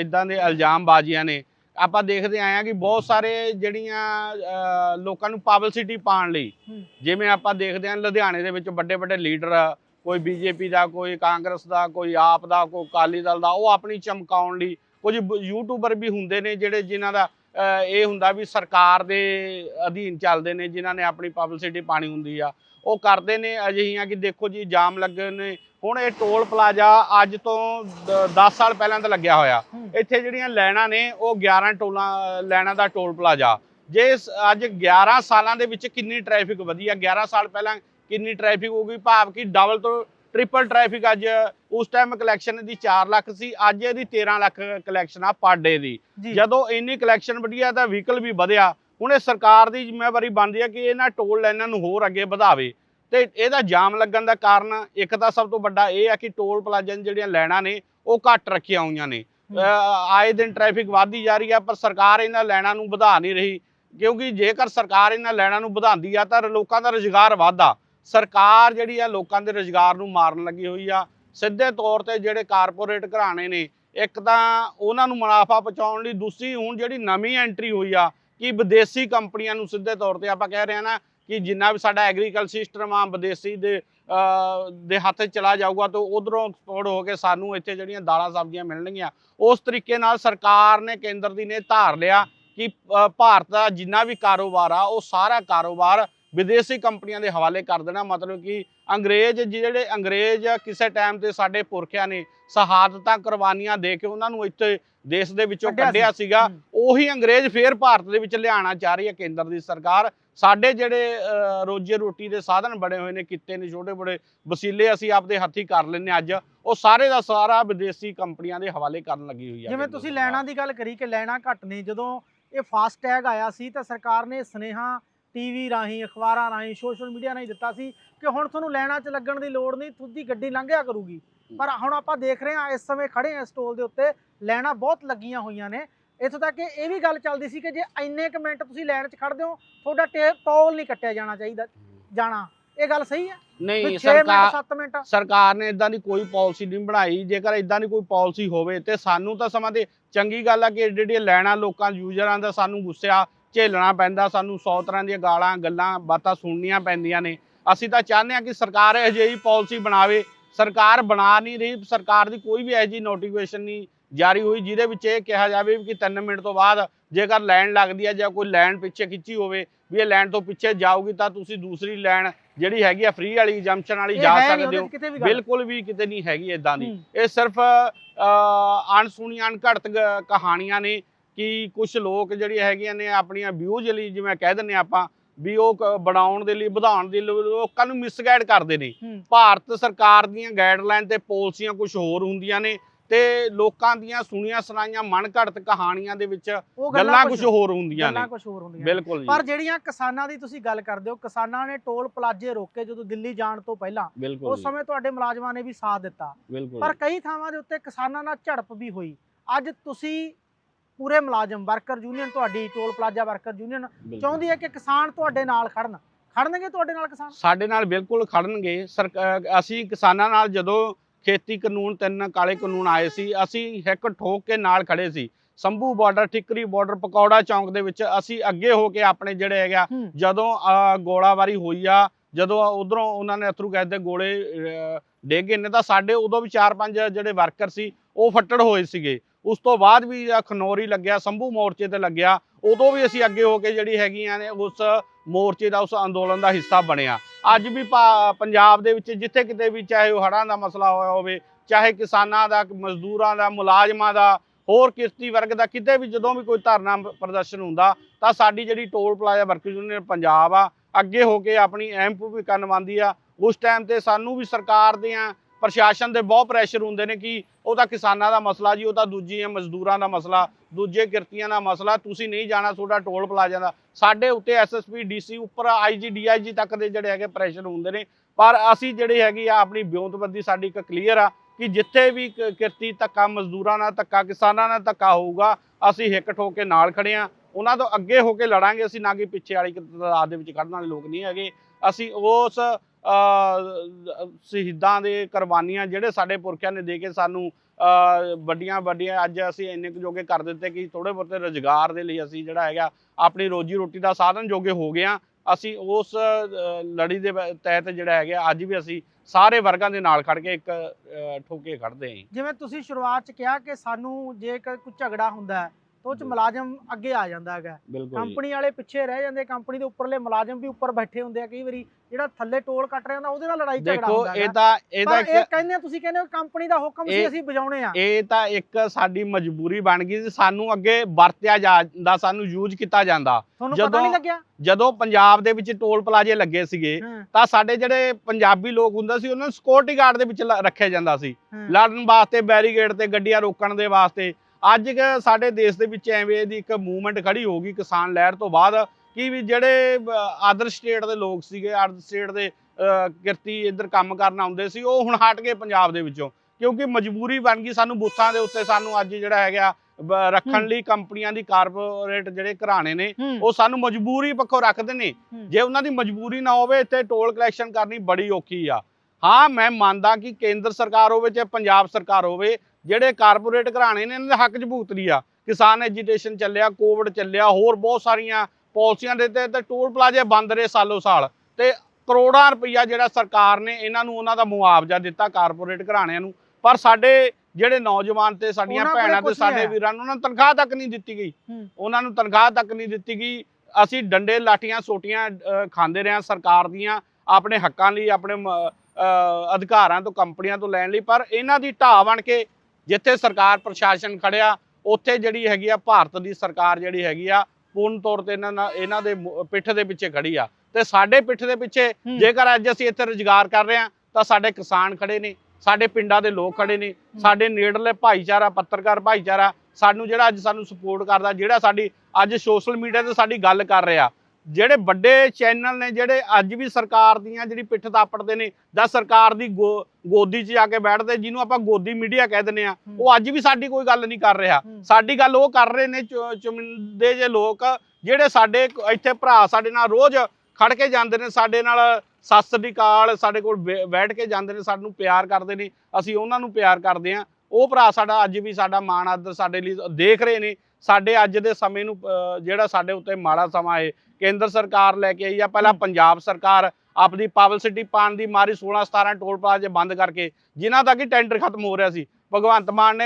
S1: ਇਦਾਂ ਦੇ ਇਲਜ਼ਾਮ ਬਾਜ਼ੀਆਂ ਨੇ। ਆਪਾਂ ਦੇਖਦੇ ਆਏ ਆ ਕਿ ਬਹੁਤ ਸਾਰੇ ਜਿਹੜੀਆਂ ਲੋਕਾਂ ਨੂੰ ਪਬਲਿਸਿਟੀ ਪਾਉਣ ਲਈ। ਜਿਵੇਂ ਆਪਾਂ ਦੇਖਦੇ ਆ ਲੁਧਿਆਣੇ ਦੇ ਵਿੱਚ ਵੱਡੇ ਵੱਡੇ ਲੀਡਰ ਕੋਈ ਬੀਜੇਪੀ ਦਾ ਕੋਈ ਕਾਂਗਰਸ ਦਾ ਕੋਈ ਆਪ ਦਾ ਕੋਈ ਅਕਾਲੀ ਦਲ ਦਾ ਉਹ ਆਪਣੀ ਚਮਕਾਉਣ ਲਈ ਕੁਝ ਯੂਟਿਊਬਰ ਵੀ ਹੁੰਦੇ ਨੇ ਜਿਹੜੇ ਜਿਨ੍ਹਾਂ ਦਾ ਇਹ ਹੁੰਦਾ ਵੀ ਸਰਕਾਰ ਦੇ ਅਧੀਨ ਚੱਲਦੇ ਨੇ ਜਿਨ੍ਹਾਂ ਨੇ ਆਪਣੀ ਪਬਲਿਸਿਟੀ ਪਾਣੀ ਹੁੰਦੀ ਆ। ਉਹ ਕਰਦੇ ਨੇ ਅਜਿਹੀਆਂ ਕਿ ਦੇਖੋ ਜੀ ਜਾਮ ਲੱਗੇ ਨੇ ਹੁਣ ਇਹ ਟੋਲ ਪਲਾਜ਼ਾ ਅੱਜ ਤੋਂ 10 ਸਾਲ ਪਹਿਲਾਂ ਤਾਂ ਲੱਗਿਆ ਹੋਇਆ। ਇੱਥੇ ਜਿਹੜੀਆਂ ਲੈਣਾ ਨੇ ਉਹ 11 ਟੋਲਾਂ ਲੈਣਾ ਦਾ ਟੋਲ ਪਲਾਜ਼ਾ। ਜੇ ਅੱਜ 11 ਸਾਲਾਂ ਦੇ ਵਿੱਚ ਕਿੰਨੀ ਟ੍ਰੈਫਿਕ ਵਧੀ ਆ 11 ਸਾਲ ਪਹਿਲਾਂ ਕਿੰਨੀ ਟ੍ਰੈਫਿਕ ਹੋ ਗਈ ਭਾਵ ਕਿ ਡਬਲ ਤੋਂ ਟ੍ਰਿਪਲ ਟ੍ਰੈਫਿਕ ਅੱਜ ਉਸ ਟਾਈਮ ਕਲੈਕਸ਼ਨ ਦੀ 4 ਲੱਖ ਸੀ ਅੱਜ ਇਹਦੀ 13 ਲੱਖ ਕਲੈਕਸ਼ਨ ਆ ਪਰ ਡੇ ਦੀ। ਜਦੋਂ ਇੰਨੀ ਕਲੈਕਸ਼ਨ ਵਧੀ ਆ ਤਾਂ ਵਹੀਕਲ ਵੀ ਵਧਿਆ। ਹੁਣ ਇਹ ਸਰਕਾਰ ਦੀ ਜ਼ਿੰਮੇਵਾਰੀ ਬਣਦੀ ਹੈ ਕਿ ਇਹਨਾਂ ਟੋਲ ਲਾਈਨਾਂ ਨੂੰ ਹੋਰ ਅੱਗੇ ਵਧਾਵੇ। ਤੇ ਇਹਦਾ ਜਾਮ ਲੱਗਣ ਦਾ ਕਾਰਨ ਇੱਕ ਤਾਂ ਸਭ ਤੋਂ ਵੱਡਾ ਇਹ ਆ ਕਿ ਟੋਲ ਪਲਾਜ਼ਾ ਜਿਹੜੀਆਂ ਲਾਈਨਾਂ ਨੇ ਉਹ ਘੱਟ ਰੱਖੀਆਂ ਹੋਈਆਂ ਨੇ। ਆਏ ਦਿਨ ਟ੍ਰੈਫਿਕ ਵੱਧਦੀ ਜਾ ਰਹੀ ਆ ਪਰ ਸਰਕਾਰ ਇਹਨਾਂ ਲਾਈਨਾਂ ਨੂੰ ਵਧਾ ਨਹੀਂ ਰਹੀ। ਕਿਉਂਕਿ ਜੇਕਰ ਸਰਕਾਰ ਇਹਨਾਂ ਲਾਈਨਾਂ ਨੂੰ ਵਧਾਉਂਦੀ ਆ ਤਾਂ ਲੋਕਾਂ ਦਾ ਰੁਜ਼ਗਾਰ ਵਧਦਾ ਸਰਕਾਰ ਜਿਹੜੀ ਆ ਲੋਕਾਂ ਦੇ ਰੁਜ਼ਗਾਰ ਨੂੰ ਮਾਰਨ ਲੱਗੀ ਹੋਈ ਆ। ਸਿੱਧੇ ਤੌਰ ਤੇ ਜਿਹੜੇ ਕਾਰਪੋਰੇਟ ਘਰਾਣੇ ਨੇ ਇੱਕ ਤਾਂ ਉਹਨਾਂ ਨੂੰ ਮੁਨਾਫਾ ਪਹੁੰਚਾਉਣ ਲਈ ਦੂਸਰੀ ਹੁਣ ਜਿਹੜੀ ਨਵੀਂ ਐਂਟਰੀ ਹੋਈ ਆ ਕਿ ਵਿਦੇਸ਼ੀ ਕੰਪਨੀਆਂ ਨੂੰ ਸਿੱਧੇ ਤੌਰ ਤੇ ਆਪਾਂ ਕਹਿ ਰਹੇ ਹਾਂ ਨਾ ਕਿ ਜਿੰਨਾ ਵੀ ਸਾਡਾ ਐਗਰੀਕਲਚਰ ਸਿਸਟਮ ਆ, ਵਿਦੇਸ਼ੀ ਦੇ ਦੇ ਹੱਥ ਚਲਾ ਜਾਊਗਾ ਤਾਂ ਉਧਰੋਂ ਐਕਸਪੋਰਟ ਹੋ ਕੇ ਸਾਨੂੰ ਇੱਥੇ ਜਿਹੜੀਆਂ ਦਾਲਾਂ ਸਬਜ਼ੀਆਂ ਮਿਲਣਗੀਆਂ। ਉਸ ਤਰੀਕੇ ਨਾਲ ਸਰਕਾਰ ਨੇ, ਕੇਂਦਰ ਦੀ ਨੇ ਧਾਰ ਲਿਆ ਕਿ ਭਾਰਤ ਦਾ ਜਿੰਨਾ ਵੀ ਕਾਰੋਬਾਰ ਆ, ਉਹ ਸਾਰਾ ਕਾਰੋਬਾਰ ਵਿਦੇਸ਼ੀ ਕੰਪਨੀਆਂ ਦੇ ਹਵਾਲੇ ਕਰ ਦੇਣਾ ਮਤਲਬ ਕਿ ਅੰਗਰੇਜ਼ ਜਿਹੜੇ ਅੰਗਰੇਜ਼ ਕਿਸੇ ਟਾਈਮ ਤੇ ਸਾਡੇ ਪੁਰਖਿਆਂ ਨੇ ਸ਼ਹਾਦਤਾਂ ਕੁਰਬਾਨੀਆਂ ਦੇ ਕੇ ਉਹਨਾਂ ਨੂੰ ਇੱਥੇ ਦੇਸ਼ ਦੇ ਵਿੱਚੋਂ
S2: ਕੱਢਿਆ
S1: ਸੀਗਾ। ਉਹੀ ਅੰਗਰੇਜ਼ ਫੇਰ ਭਾਰਤ ਦੇ ਵਿੱਚ ਲਿਆਉਣਾ ਚਾਹ ਰਹੀ ਹੈ ਕੇਂਦਰ ਦੀ ਸਰਕਾਰ ਸਾਡੇ ਜਿਹੜੇ ਰੋਜੀ ਰੋਟੀ ਦੇ ਸਾਧਨ ਬਣੇ ਹੋਏ ਨੇ ਕਿੱਤੇ ਨੇ ਛੋਟੇ ਬੜੇ ਵਸੀਲੇ ਅਸੀਂ ਆਪਦੇ ਹੱਥੀ ਕਰ ਲੈਨੇ ਅੱਜ ਉਹ ਸਾਰੇ ਦਾ ਸਾਰਾ ਵਿਦੇਸ਼ੀ ਕੰਪਨੀਆਂ ਦੇ ਹਵਾਲੇ ਕਰਨ ਲੱਗੀ ਹੋਈ ਹੈ
S2: ਜਿਵੇਂ ਤੁਸੀਂ। ਲੈਣਾ ਦੀ ਗੱਲ ਕਰੀ ਕਿ ਲੈਣਾ ਘੱਟ ਨੇ ਜਦੋਂ ਇਹ ਫਾਸਟ ਟੈਗ ਆਇਆ ਸੀ ਤਾਂ ਸਰਕਾਰ ਨੇ ਸੁਨੇਹਾ ਟੀਵੀ ਰਾਹੀਂ ਅਖਬਾਰਾਂ ਰਾਹੀਂ ਸੋਸ਼ਲ ਮੀਡੀਆ ਰਾਹੀਂ ਦਿੱਤਾ ਸੀ ਕਿ ਹੁਣ ਤੁਹਾਨੂੰ ਲੈਣਾ 'ਚ ਲੱਗਣ ਦੀ ਲੋੜ ਨਹੀਂ ਤੁਹਾਡੀ ਗੱਡੀ ਲੰਘਿਆ ਕਰੂਗੀ। ਪਰ ਹੁਣ ਆਪਾਂ ਦੇਖ ਰਹੇ ਹਾਂ ਇਸ ਸਮੇਂ ਖੜੇ ਹਾਂ ਸਟੋਲ ਦੇ ਉੱਤੇ ਲੈਣਾ ਬਹੁਤ ਲੱਗੀਆਂ ਹੋਈਆਂ ਨੇ। ਇੱਥੋਂ ਤੱਕ ਕਿ ਇਹ ਵੀ ਗੱਲ ਚੱਲਦੀ ਸੀ ਕਿ ਜੇ ਇੰਨੇ ਕੁ ਮਿੰਟ ਤੁਸੀਂ ਲਾਈਨ 'ਚ ਖੜਦੇ ਹੋ ਤੁਹਾਡਾ ਟੋਲ ਨਹੀਂ ਕੱਟਿਆ ਜਾਣਾ ਚਾਹੀਦਾ ਜਾਣਾ। ਇਹ ਗੱਲ ਸਹੀ ਹੈ?
S1: ਨਹੀਂ
S2: 6 ਮਿੰਟ
S1: ਸਰਕਾਰ
S2: 7 ਮਿੰਟ।
S1: ਸਰਕਾਰ ਨੇ ਇਦਾਂ ਦੀ ਕੋਈ ਪਾਲਿਸੀ ਨਹੀਂ ਬਣਾਈ। ਜੇਕਰ ਇਦਾਂ ਦੀ ਕੋਈ ਪਾਲਿਸੀ ਹੋਵੇ ਤੇ ਸਾਨੂੰ ਤਾਂ ਸਮਾਂ ਤੇ ਚੰਗੀ ਗੱਲ ਆ ਕਿ ਏਡੀ ਏਡੀਆਂ ਲੈਣਾ ਲੋਕਾਂ ਯੂਜ਼ਰਾਂ ਦਾ ਸਾਨੂੰ ਗੁੱਸਿਆ ਝੇਲਣਾ ਪੈਂਦਾ ਸਾਨੂੰ 100 ਤਰ੍ਹਾਂ ਦੀਆਂ ਗਾਲਾਂ ਗੱਲਾਂ ਬਾਤਾਂ ਸੁਣਨੀਆਂ ਪੈਂਦੀਆਂ ਨੇ। ਅਸੀਂ ਤਾਂ ਚਾਹੁੰਦੇ ਹਾਂ ਕਿ ਸਰਕਾਰ ਇਹੋ ਜਿਹੀ ਪਾਲਿਸੀ ਬਣਾਵੇ। ਸਰਕਾਰ ਬਣਾ ਨਹੀਂ ਰਹੀ ਸਰਕਾਰ ਦੀ ਕੋਈ ਵੀ ਇਹੋ ਜਿਹੀ ਨੋਟੀਫਿਕੇਸ਼ਨ ਨਹੀਂ ਜਾਰੀ ਹੋਈ ਜਿਹਦੇ ਵਿੱਚ ਇਹ ਕਿਹਾ ਜਾਵੇ ਕਿ 3 ਮਿੰਟ ਤੋਂ ਬਾਅਦ ਜੇਕਰ ਲਾਈਨ ਲੱਗਦੀ ਹੈ ਜਾਂ ਕੋਈ ਲਾਈਨ ਪਿੱਛੇ ਖਿੱਚੀ ਹੋਵੇ ਵੀ ਇਹ ਲਾਈਨ ਤੋਂ ਪਿੱਛੇ ਜਾਊਗੀ ਤਾਂ ਤੁਸੀਂ ਦੂਸਰੀ ਲਾਈਨ ਜਿਹੜੀ ਹੈਗੀ ਆ ਫ੍ਰੀ ਵਾਲੀ ਜੰਕਸ਼ਨ ਵਾਲੀ ਜਾ ਸਕਦੇ ਹੋ। ਬਿਲਕੁਲ ਵੀ ਕਿਤੇ ਨਹੀਂ ਹੈਗੀ ਇਦਾਂ ਦੀ। ਇਹ ਸਿਰਫ ਅਣਸੁਣੀਆਂ ਅਣਘੜਤ ਗ- ਕਹਾਣੀਆਂ ਨੇ। ਕਿ ਕੁਝ ਲੋਕ ਜਿਹੜੀ ਹੈਗੀਆਂ ਨੇ ਆਪਣੀਆਂ ਵਿਊਜ਼ ਲਈ ਜਿਵੇਂ ਕਹਿ ਦਿੰਨੇ ਆਪਾਂ ਵੀ ਉਹ ਬਣਾਉਣ ਦੇ ਲਈ ਵਧਾਉਣ ਦੇ ਲਈ ਲੋਕਾਂ ਨੂੰ ਮਿਸਗਾਈਡ ਕਰਦੇ ਨੇ। ਭਾਰਤ ਸਰਕਾਰ ਦੀਆਂ ਗਾਈਡਲਾਈਨ ਤੇ ਪਾਲਿਸੀਆਂ ਕੁਝ ਹੋਰ ਹੁੰਦੀਆਂ ਨੇ ਤੇ ਲੋਕਾਂ ਦੀਆਂ ਸੁਣੀਆਂ ਸੁਣਾਈਆਂ ਮਨ ਘੜਤ ਕਹਾਣੀਆਂ ਦੇ ਵਿੱਚ ਗੱਲਾਂ ਕੁਝ ਹੋਰ ਹੁੰਦੀਆਂ
S2: ਗੱਲਾਂ
S1: ਨੇ
S2: ਕੁਝ ਹੋਰ ਹੁੰਦੀਆਂ।
S1: ਬਿਲਕੁਲ ਜੀ।
S2: ਪਰ ਜਿਹੜੀਆਂ ਕਿਸਾਨਾਂ ਦੀ ਤੁਸੀਂ ਗੱਲ ਕਰਦੇ ਹੋ ਕਿਸਾਨਾਂ ਨੇ ਟੋਲ ਪਲਾਜ਼ੇ ਰੋਕੇ ਜਦੋਂ ਦਿੱਲੀ ਜਾਣ ਤੋਂ ਪਹਿਲਾਂ ਉਸ ਸਮੇਂ ਤੁਹਾਡੇ ਮੁਲਾਜ਼ਮਾਂ ਨੇ ਵੀ ਸਾਥ ਦਿੱਤਾ। ਪਰ ਕਈ ਥਾਵਾਂ ਦੇ ਉੱਤੇ ਕਿਸਾਨਾਂ ਨਾਲ ਝੜਪ ਵੀ ਹੋਈ। ਅੱਜ ਤੁਸੀਂ ਪੂਰੇ ਮੁਲਾਜ਼ਮ ਵਰਕਰ ਯੂਨੀਅਨ ਤੁਹਾਡੀ ਟੋਲ ਪਲਾਜ਼ਾ ਵਰਕਰ ਯੂਨੀਅਨ। ਚਾਹੁੰਦੀ ਹੈ ਕਿ ਕਿਸਾਨ ਤੁਹਾਡੇ ਨਾਲ ਖੜਨ। ਖੜਨਗੇ ਤੁਹਾਡੇ ਨਾਲ ਕਿਸਾਨ?
S1: ਸਾਡੇ ਨਾਲ ਬਿਲਕੁਲ ਖੜਨਗੇ। ਅਸੀਂ ਕਿਸਾਨਾਂ ਨਾਲ ਜਦੋਂ ਖੇਤੀ ਕਾਨੂੰਨ ਤਿੰਨ ਕਾਲੇ ਕਾਨੂੰਨ ਆਏ ਸੀ ਅਸੀਂ ਹਿੱਕ ਠੋਕ ਕੇ ਨਾਲ ਖੜੇ ਸੀ। ਸੰਭੂ ਬਾਰਡਰ ਠਿਕਰੀ ਬਾਰਡਰ ਪਕੌੜਾ ਚੌਂਕ ਦੇ ਵਿੱਚ ਅਸੀਂ ਅੱਗੇ ਹੋ ਕੇ ਆਪਣੇ ਜਿਹੜੇ ਹੈਗਾ। ਜਦੋਂ ਗੋਲਾਬਾਰੀ ਹੋਈ ਆ ਜਦੋਂ ਉਧਰੋਂ ਉਹਨਾਂ ਨੇ ਅਥਰੂ ਗੈਸ ਦੇ ਗੋਲੇ ਡੇਗੇ ਨੇ ਤਾਂ ਸਾਡੇ ਉਦੋਂ ਵੀ ਚਾਰ ਪੰਜ ਜਿਹੜੇ ਵਰਕਰ ਸੀ ਉਹ ਫੱਟੜ ਹੋਏ ਸੀਗੇ। ਉਸ ਤੋਂ ਬਾਅਦ ਵੀ ਆ ਖਨੌਰੀ ਲੱਗਿਆ, ਸੰਭੂ ਮੋਰਚੇ ਤੇ ਲੱਗਿਆ, ਉਦੋਂ ਵੀ ਅਸੀਂ ਅੱਗੇ ਹੋ ਕੇ ਜਿਹੜੀ ਹੈਗੀਆਂ ਨੇ ਉਸ ਮੋਰਚੇ ਦਾ, ਉਸ ਅੰਦੋਲਨ ਦਾ ਹਿੱਸਾ ਬਣਿਆ। ਅੱਜ ਵੀ ਪਾ- ਪੰਜਾਬ ਦੇ ਵਿੱਚ ਜਿੱਥੇ ਕਿਤੇ ਵੀ ਚਾਹੇ ਉਹ ਹੜ੍ਹਾਂ ਦਾ ਮਸਲਾ ਹੋਇਆ ਹੋਵੇ, ਚਾਹੇ ਕਿਸਾਨਾਂ ਦਾ, ਮਜ਼ਦੂਰਾਂ ਦਾ, ਮੁਲਾਜ਼ਮਾਂ ਦਾ, ਹੋਰ ਕਿਰਤੀ ਵਰਗ ਦਾ, ਕਿਤੇ ਵੀ ਜਦੋਂ ਵੀ ਕੋਈ ਧਰਨਾ ਪ੍ਰਦਰਸ਼ਨ ਹੁੰਦਾ, ਤਾਂ ਸਾਡੀ ਜਿਹੜੀ toll plaza worker union Punjab ਆ, ਅੱਗੇ ਹੋ ਕੇ ਆਪਣੀ ਅਹਿਮ ਭੂਮਿਕਾ ਨਿਭਾਉਂਦੀ ਆ। ਉਸ ਟਾਈਮ ਤੇ ਸਾਨੂੰ ਵੀ ਸਰਕਾਰ ਦੀਆਂ ਪ੍ਰਸ਼ਾਸਨ ਦੇ ਬਹੁਤ ਪ੍ਰੈਸ਼ਰ ਹੁੰਦੇ ਨੇ ਕਿ ਉਹ ਤਾਂ ਕਿਸਾਨਾਂ ਦਾ ਮਸਲਾ ਜੀ, ਉਹ ਤਾਂ ਦੂਜੀਆਂ ਮਜ਼ਦੂਰਾਂ ਦਾ ਮਸਲਾ, ਦੂਜੇ ਕਿਰਤੀਆਂ ਦਾ ਮਸਲਾ, ਤੁਸੀਂ ਨਹੀਂ ਜਾਣਾ ਤੁਹਾਡਾ ਟੋਲ ਪਲਾਜ਼ਾ ਦਾ। ਸਾਡੇ ਉੱਤੇ ਐਸਐਸਪੀ ਡੀਸੀ ਉੱਪਰ ਆਈਜੀ ਡੀਆਈਜੀ ਤੱਕ ਦੇ ਜਿਹੜੇ ਹੈਗੇ ਪ੍ਰੈਸ਼ਰ ਹੁੰਦੇ ਨੇ। ਪਰ ਅਸੀਂ ਜਿਹੜੇ ਹੈਗੀ ਆ, ਆਪਣੀ ਬਿਉਂਤਬੰਦੀ ਸਾਡੀ ਇੱਕ ਕਲੀਅਰ ਆ ਕਿ ਜਿੱਥੇ ਵੀ ਕਿਰਤੀ ਧੱਕਾ ਮਜ਼ਦੂਰਾਂ ਨਾਲ, ਧੱਕਾ ਕਿਸਾਨਾਂ ਨਾਲ ਧੱਕਾ ਹੋਊਗਾ, ਅਸੀਂ ਹਿੱਕ ਠੋਕ ਕੇ ਨਾਲ ਖੜੇ ਆ। ਉਹਨਾਂ ਤੋਂ ਅੱਗੇ ਹੋ ਕੇ ਲੜਾਂਗੇ, ਅਸੀਂ ਨਾ ਕਿ ਪਿੱਛੇ ਵਾਲੀ ਤਾਦਾਦ ਦੇ ਵਿੱਚ ਖੜਨ ਵਾਲੇ ਲੋਕ ਨਹੀਂ ਹੈਗੇ। ਅਸੀਂ ਉਸ ਸ਼ਹੀਦਾਂ ਦੇ ਕੁਰਬਾਨੀਆਂ ਜਿਹੜੇ ਸਾਡੇ ਪੁਰਖਿਆਂ ਨੇ ਦੇ ਕੇ ਸਾਨੂੰ ਵੱਡੀਆਂ ਵੱਡੀਆਂ ਅੱਜ ਅਸੀਂ ਇੰਨੇ ਕੁ ਜੋਗੇ ਕਰ ਦਿੱਤੇ ਕਿ ਥੋੜੇ ਬਹੁਤੇ ਰੁਜ਼ਗਾਰ ਦੇ ਲਈ ਅਸੀਂ ਜਿਹੜਾ ਹੈਗਾ ਆਪਣੀ ਰੋਜੀ ਰੋਟੀ ਦਾ ਸਾਧਨ ਜੋਗੇ ਹੋ ਗਏ ਆ ਅਸੀਂ ਉਸ ਲੜੀ ਦੇ ਤਹਿਤ ਜਿਹੜਾ ਹੈਗਾ ਅੱਜ ਵੀ ਅਸੀਂ ਸਾਰੇ ਵਰਗਾਂ ਦੇ ਨਾਲ ਖੜ ਕੇ ਇੱਕ ਠੋਕੇ ਖੜਦੇ ਹਾਂ
S2: ਜਿਵੇਂ ਤੁਸੀਂ ਸ਼ੁਰੂਆਤ ਚ ਕਿਹਾ ਕਿ ਸਾਨੂੰ ਜੇ ਕ- ਕੋਈ ਝਗੜਾ ਹੁੰਦਾ ਹੈ ਤਾਂ ਉਹ ਚ। ਮੁਲਾਜ਼ਮ ਅੱਗੇ ਆ ਜਾਂਦਾ ਹੈਗਾ। ਕੰਪਨੀ ਵਾਲੇ ਪਿੱਛੇ ਰਹਿ ਜਾਂਦੇ ਕੰਪਨੀ ਦੇ ਉੱਪਰਲੇ ਮੁਲਾਜ਼ਮ ਵੀ ਉੱਪਰ ਬੈਠੇ ਹੁੰਦੇ ਆ ਕਈ ਵਾਰੀ ਜਿਹੜਾ ਥੱਲੇ ਟੋਲ ਕੱਟ ਰਿਹਾ ਹੁੰਦਾ ਉਹਦੇ ਨਾਲ ਲੜਾਈ ਝਗੜਾ
S1: ਦੇਖੋ
S2: ਹੁੰਦਾ
S1: ਇਹ
S2: ਹੈਗਾ।
S1: ਤਾਂ ਇਹ ਤਾਂ
S2: ਇਹ ਕਹਿੰਦੇ ਤੁਸੀਂ ਕਹਿੰਦੇ ਹੋ ਕੰਪਨੀ ਦਾ ਹੁਕਮ ਸੀ
S1: ਇਹ-
S2: ਅਸੀਂ ਵਜਾਉਣੇ ਆ
S1: ਇਹ ਤਾਂ ਇੱਕ ਸਾਡੀ ਮਜਬੂਰੀ ਬਣ ਗਈ ਸੀ ਸਾਨੂੰ ਅੱਗੇ ਵਰਤਿਆ ਜਾਂਦਾ ਸਾਨੂੰ ਯੂਜ਼ ਕੀਤਾ ਜਾਂਦਾ ਜਦੋਂ- ਜਦੋਂ ਪੰਜਾਬ ਦੇ ਵਿੱਚ ਟੋਲ ਪਲਾਜ਼ੇ ਲੱਗੇ ਸੀਗੇ ਤਾਂ ਸਾਡੇ ਜਿਹੜੇ ਪੰਜਾਬੀ ਲੋਕ ਹੁੰਦੇ ਸੀ ਉਹਨਾਂ ਨੂੰ ਸਿਕਿਉਰਿਟੀ ਗਾਰਡ ਦੇ ਵਿੱਚ ਰੱਖਿਆ ਜਾਂਦਾ ਸੀ। ਲੜਨ ਵਾਸਤੇ ਬੈਰੀਗੇਡ ਤੇ ਗੱਡੀਆਂ ਰੋਕਣ ਦੇ ਵਾਸਤੇ ਅੱਜ ਸਾਡੇ ਦੇਸ਼ ਦੇ ਵਿੱਚ ਐਵੇਂ ਦੀ ਇੱਕ ਮੂਵਮੈਂਟ ਖੜੀ ਹੋ ਗਈ ਕਿਸਾਨ ਲਹਿਰ ਤੋਂ ਬਾਅਦ ਕਿ ਵੀ ਜਿਹੜੇ ਆਦਰ ਸਟੇਟ ਦੇ ਲੋਕ ਸੀਗੇ ਆਦਰ ਸਟੇਟ ਦੇ ਕਿਰਤੀ ਇੱਧਰ ਕੰਮ ਕਰਨ ਆਉਂਦੇ ਸੀ ਉਹ ਹੁਣ ਹਟ ਗਏ ਪੰਜਾਬ ਦੇ ਵਿੱਚੋਂ ਕਿਉਂਕਿ ਮਜਬੂਰੀ ਬਣ ਗਈ ਸਾਨੂੰ ਬੂਥਾਂ ਦੇ ਉੱਤੇ ਸਾਨੂੰ ਅੱਜ ਜਿਹੜਾ ਹੈਗਾ ਰੱਖਣ। ਲਈ ਕੰਪਨੀਆਂ ਦੀ ਕਾਰਪੋਰੇਟ ਜਿਹੜੇ ਘਰਾਣੇ ਨੇ ਉਹ ਸਾਨੂੰ ਮਜਬੂਰੀ ਪੱਖੋਂ ਰੱਖਦੇ ਨੇ। ਜੇ ਉਹਨਾਂ ਦੀ ਮਜਬੂਰੀ ਨਾ ਹੋਵੇ ਇੱਥੇ ਟੋਲ ਕਲੈਕਸ਼ਨ ਕਰਨੀ ਬੜੀ ਔਖੀ ਆ ਹਾਂ ਮੈਂ ਮੰਨਦਾ ਕਿ ਕੇਂਦਰ ਸਰਕਾਰ ਹੋਵੇ ਚਾਹੇ ਪੰਜਾਬ ਸਰਕਾਰ ਹੋਵੇ ਜਿਹੜੇ ਕਾਰਪੋਰੇਟ ਘਰਾਣੇ ਨੇ ਇਹਨਾਂ ਦੇ ਹੱਕ 'ਚ ਭੁਗਤਰੀ ਆ। ਕਿਸਾਨ ਐਜੀਟੇਸ਼ਨ ਚੱਲਿਆ ਕੋਵਿਡ ਚੱਲਿਆ ਹੋਰ ਬਹੁਤ ਸਾਰੀਆਂ ਪਾਲਿਸੀਆਂ ਦੇ ਤੇ ਟੋਲ ਪਲਾਜ਼ੇ ਬੰਦ ਰਹੇ ਸਾਲੋ ਸਾਲ। ਤੇ ਕਰੋੜਾਂ ਰੁਪਈਆ ਜਿਹੜਾ ਸਰਕਾਰ ਨੇ ਇਹਨਾਂ ਨੂੰ ਉਹਨਾਂ ਦਾ ਮੁਆਵਜ਼ਾ ਦਿੱਤਾ ਕਾਰਪੋਰੇਟ ਘਰਾਣਿਆਂ ਨੂੰ। ਪਰ ਸਾਡੇ ਜਿਹੜੇ ਨੌਜਵਾਨ ਤੇ ਸਾਡੀਆਂ ਭੈਣਾਂ ਤੇ ਸਾਡੇ। ਵੀਰਾਂ ਨੂੰ ਉਹਨਾਂ ਨੂੰ ਤਨਖਾਹ ਤੱਕ ਨਹੀਂ ਦਿੱਤੀ ਗਈ। ਉਹਨਾਂ ਨੂੰ ਤਨਖਾਹ ਤੱਕ ਨਹੀਂ ਦਿੱਤੀ ਗਈ। ਅਸੀਂ ਡੰਡੇ ਲਾਠੀਆਂ ਸੋਟੀਆਂ ਖਾਂਦੇ ਰਹੇ ਹਾਂ ਸਰਕਾਰ ਦੀਆਂ ਆਪਣੇ ਹੱਕਾਂ ਲਈ ਆਪਣੇ ਅਧਿਕਾਰਾਂ ਤੋਂ ਕੰਪਨੀਆਂ ਤੋਂ ਲੈਣ ਲਈ। ਪਰ ਇਹਨਾਂ ਦੀ ਢਾਹ ਬਣ ਕੇ ਜਿੱਥੇ ਸਰਕਾਰ ਪ੍ਰਸ਼ਾਸਨ ਖੜਿਆ ਉੱਥੇ ਜਿਹੜੀ ਹੈਗੀ ਆ ਭਾਰਤ ਦੀ ਸਰਕਾਰ ਜਿਹੜੀ ਹੈਗੀ ਆ ਪੂਰਨ ਤੌਰ ਤੇ ਇਹਨਾਂ ਨਾਲ ਇਹਨਾਂ ਦੇ ਪਿੱਠ ਦੇ ਪਿੱਛੇ ਖੜੀ ਆ ਤੇ ਸਾਡੇ ਪਿੱਠ ਦੇ ਪਿੱਛੇ। ਜੇਕਰ ਅੱਜ ਅਸੀਂ ਇੱਥੇ ਰੁਜ਼ਗਾਰ ਕਰ ਰਹੇ ਹਾਂ ਤਾਂ ਸਾਡੇ ਕਿਸਾਨ ਖੜੇ ਨੇ ਸਾਡੇ ਪਿੰਡਾਂ ਦੇ ਲੋਕ ਖੜੇ ਨੇ ਸਾਡੇ ਨੇੜਲੇ ਭਾਈਚਾਰਾ ਪੱਤਰਕਾਰ ਭਾਈਚਾਰਾ ਸਾਨੂੰ ਜਿਹੜਾ ਅੱਜ ਸਾਨੂੰ ਸਪੋਰਟ ਕਰਦਾ ਜਿਹੜਾ ਸਾਡੀ ਅੱਜ ਸੋਸ਼ਲ ਮੀਡੀਆ ਤੇ ਸਾਡੀ ਗੱਲ ਕਰ ਰਿਹਾ ਜਿਹੜੇ ਵੱਡੇ ਚੈਨਲ ਨੇ ਜਿਹੜੇ ਅੱਜ ਵੀ ਸਰਕਾਰ ਦੀਆਂ ਜਿਹੜੀ ਪਿੱਠ ਤਾਪੜਦੇ ਨੇ ਜਾਂ ਸਰਕਾਰ ਦੀ ਗੋਦੀ 'ਚ ਜਾ ਕੇ ਬੈਠਦੇ ਜਿਹਨੂੰ ਆਪਾਂ ਗੋਦੀ ਮੀਡੀਆ ਕਹਿ ਦਿੰਦੇ ਆ। ਉਹ ਅੱਜ ਵੀ ਸਾਡੀ ਕੋਈ ਗੱਲ ਨਹੀਂ ਕਰ ਰਿਹਾ। ਸਾਡੀ ਗੱਲ ਉਹ ਕਰ ਰਹੇ ਨੇ ਚ- ਚੁਣਿੰਦੇ ਜੇ ਲੋਕ ਜਿਹੜੇ ਸਾਡੇ ਇੱਥੇ ਭਰਾ ਸਾਡੇ ਨਾਲ ਰੋਜ਼ ਖੜ ਕੇ ਜਾਂਦੇ ਨੇ ਸਾਡੇ ਨਾਲ ਸਤਿ ਸ੍ਰੀ ਅਕਾਲ ਸਾਡੇ ਕੋਲ ਬੈਠ ਕੇ ਜਾਂਦੇ ਨੇ ਸਾਨੂੰ ਪਿਆਰ ਕਰਦੇ ਨੇ ਅਸੀਂ ਉਹਨਾਂ ਨੂੰ ਪਿਆਰ ਕਰਦੇ ਆ ਉਹ ਭਰਾ ਸਾਡਾ ਅੱਜ ਵੀ ਸਾਡਾ ਮਾਣ ਆਦਰ ਸਾਡੇ ਲਈ ਦੇਖ ਰਹੇ ਨੇ। ਸਾਡੇ ਅੱਜ ਦੇ ਸਮੇਂ ਨੂੰ ਜਿਹੜਾ ਸਾਡੇ ਉੱਤੇ ਮਾੜਾ ਸਮਾਂ ਹੈ ਕੇਂਦਰ ਸਰਕਾਰ ਲੈ ਕੇ ਆਈ ਆ। ਪਹਿਲਾਂ ਪੰਜਾਬ ਸਰਕਾਰ ਆਪਣੀ ਪਬਲਿਸਿਟੀ ਪਾਣ ਦੀ ਮਾਰੀ 16 17 ਟੋਲ ਪਲਾਜ਼ੇ ਬੰਦ ਕਰਕੇ ਜਿਨ੍ਹਾਂ ਦਾ ਕਿ ਟੈਂਡਰ ਖਤਮ ਹੋ ਰਿਹਾ ਸੀ। ਭਗਵੰਤ ਮਾਨ ਨੇ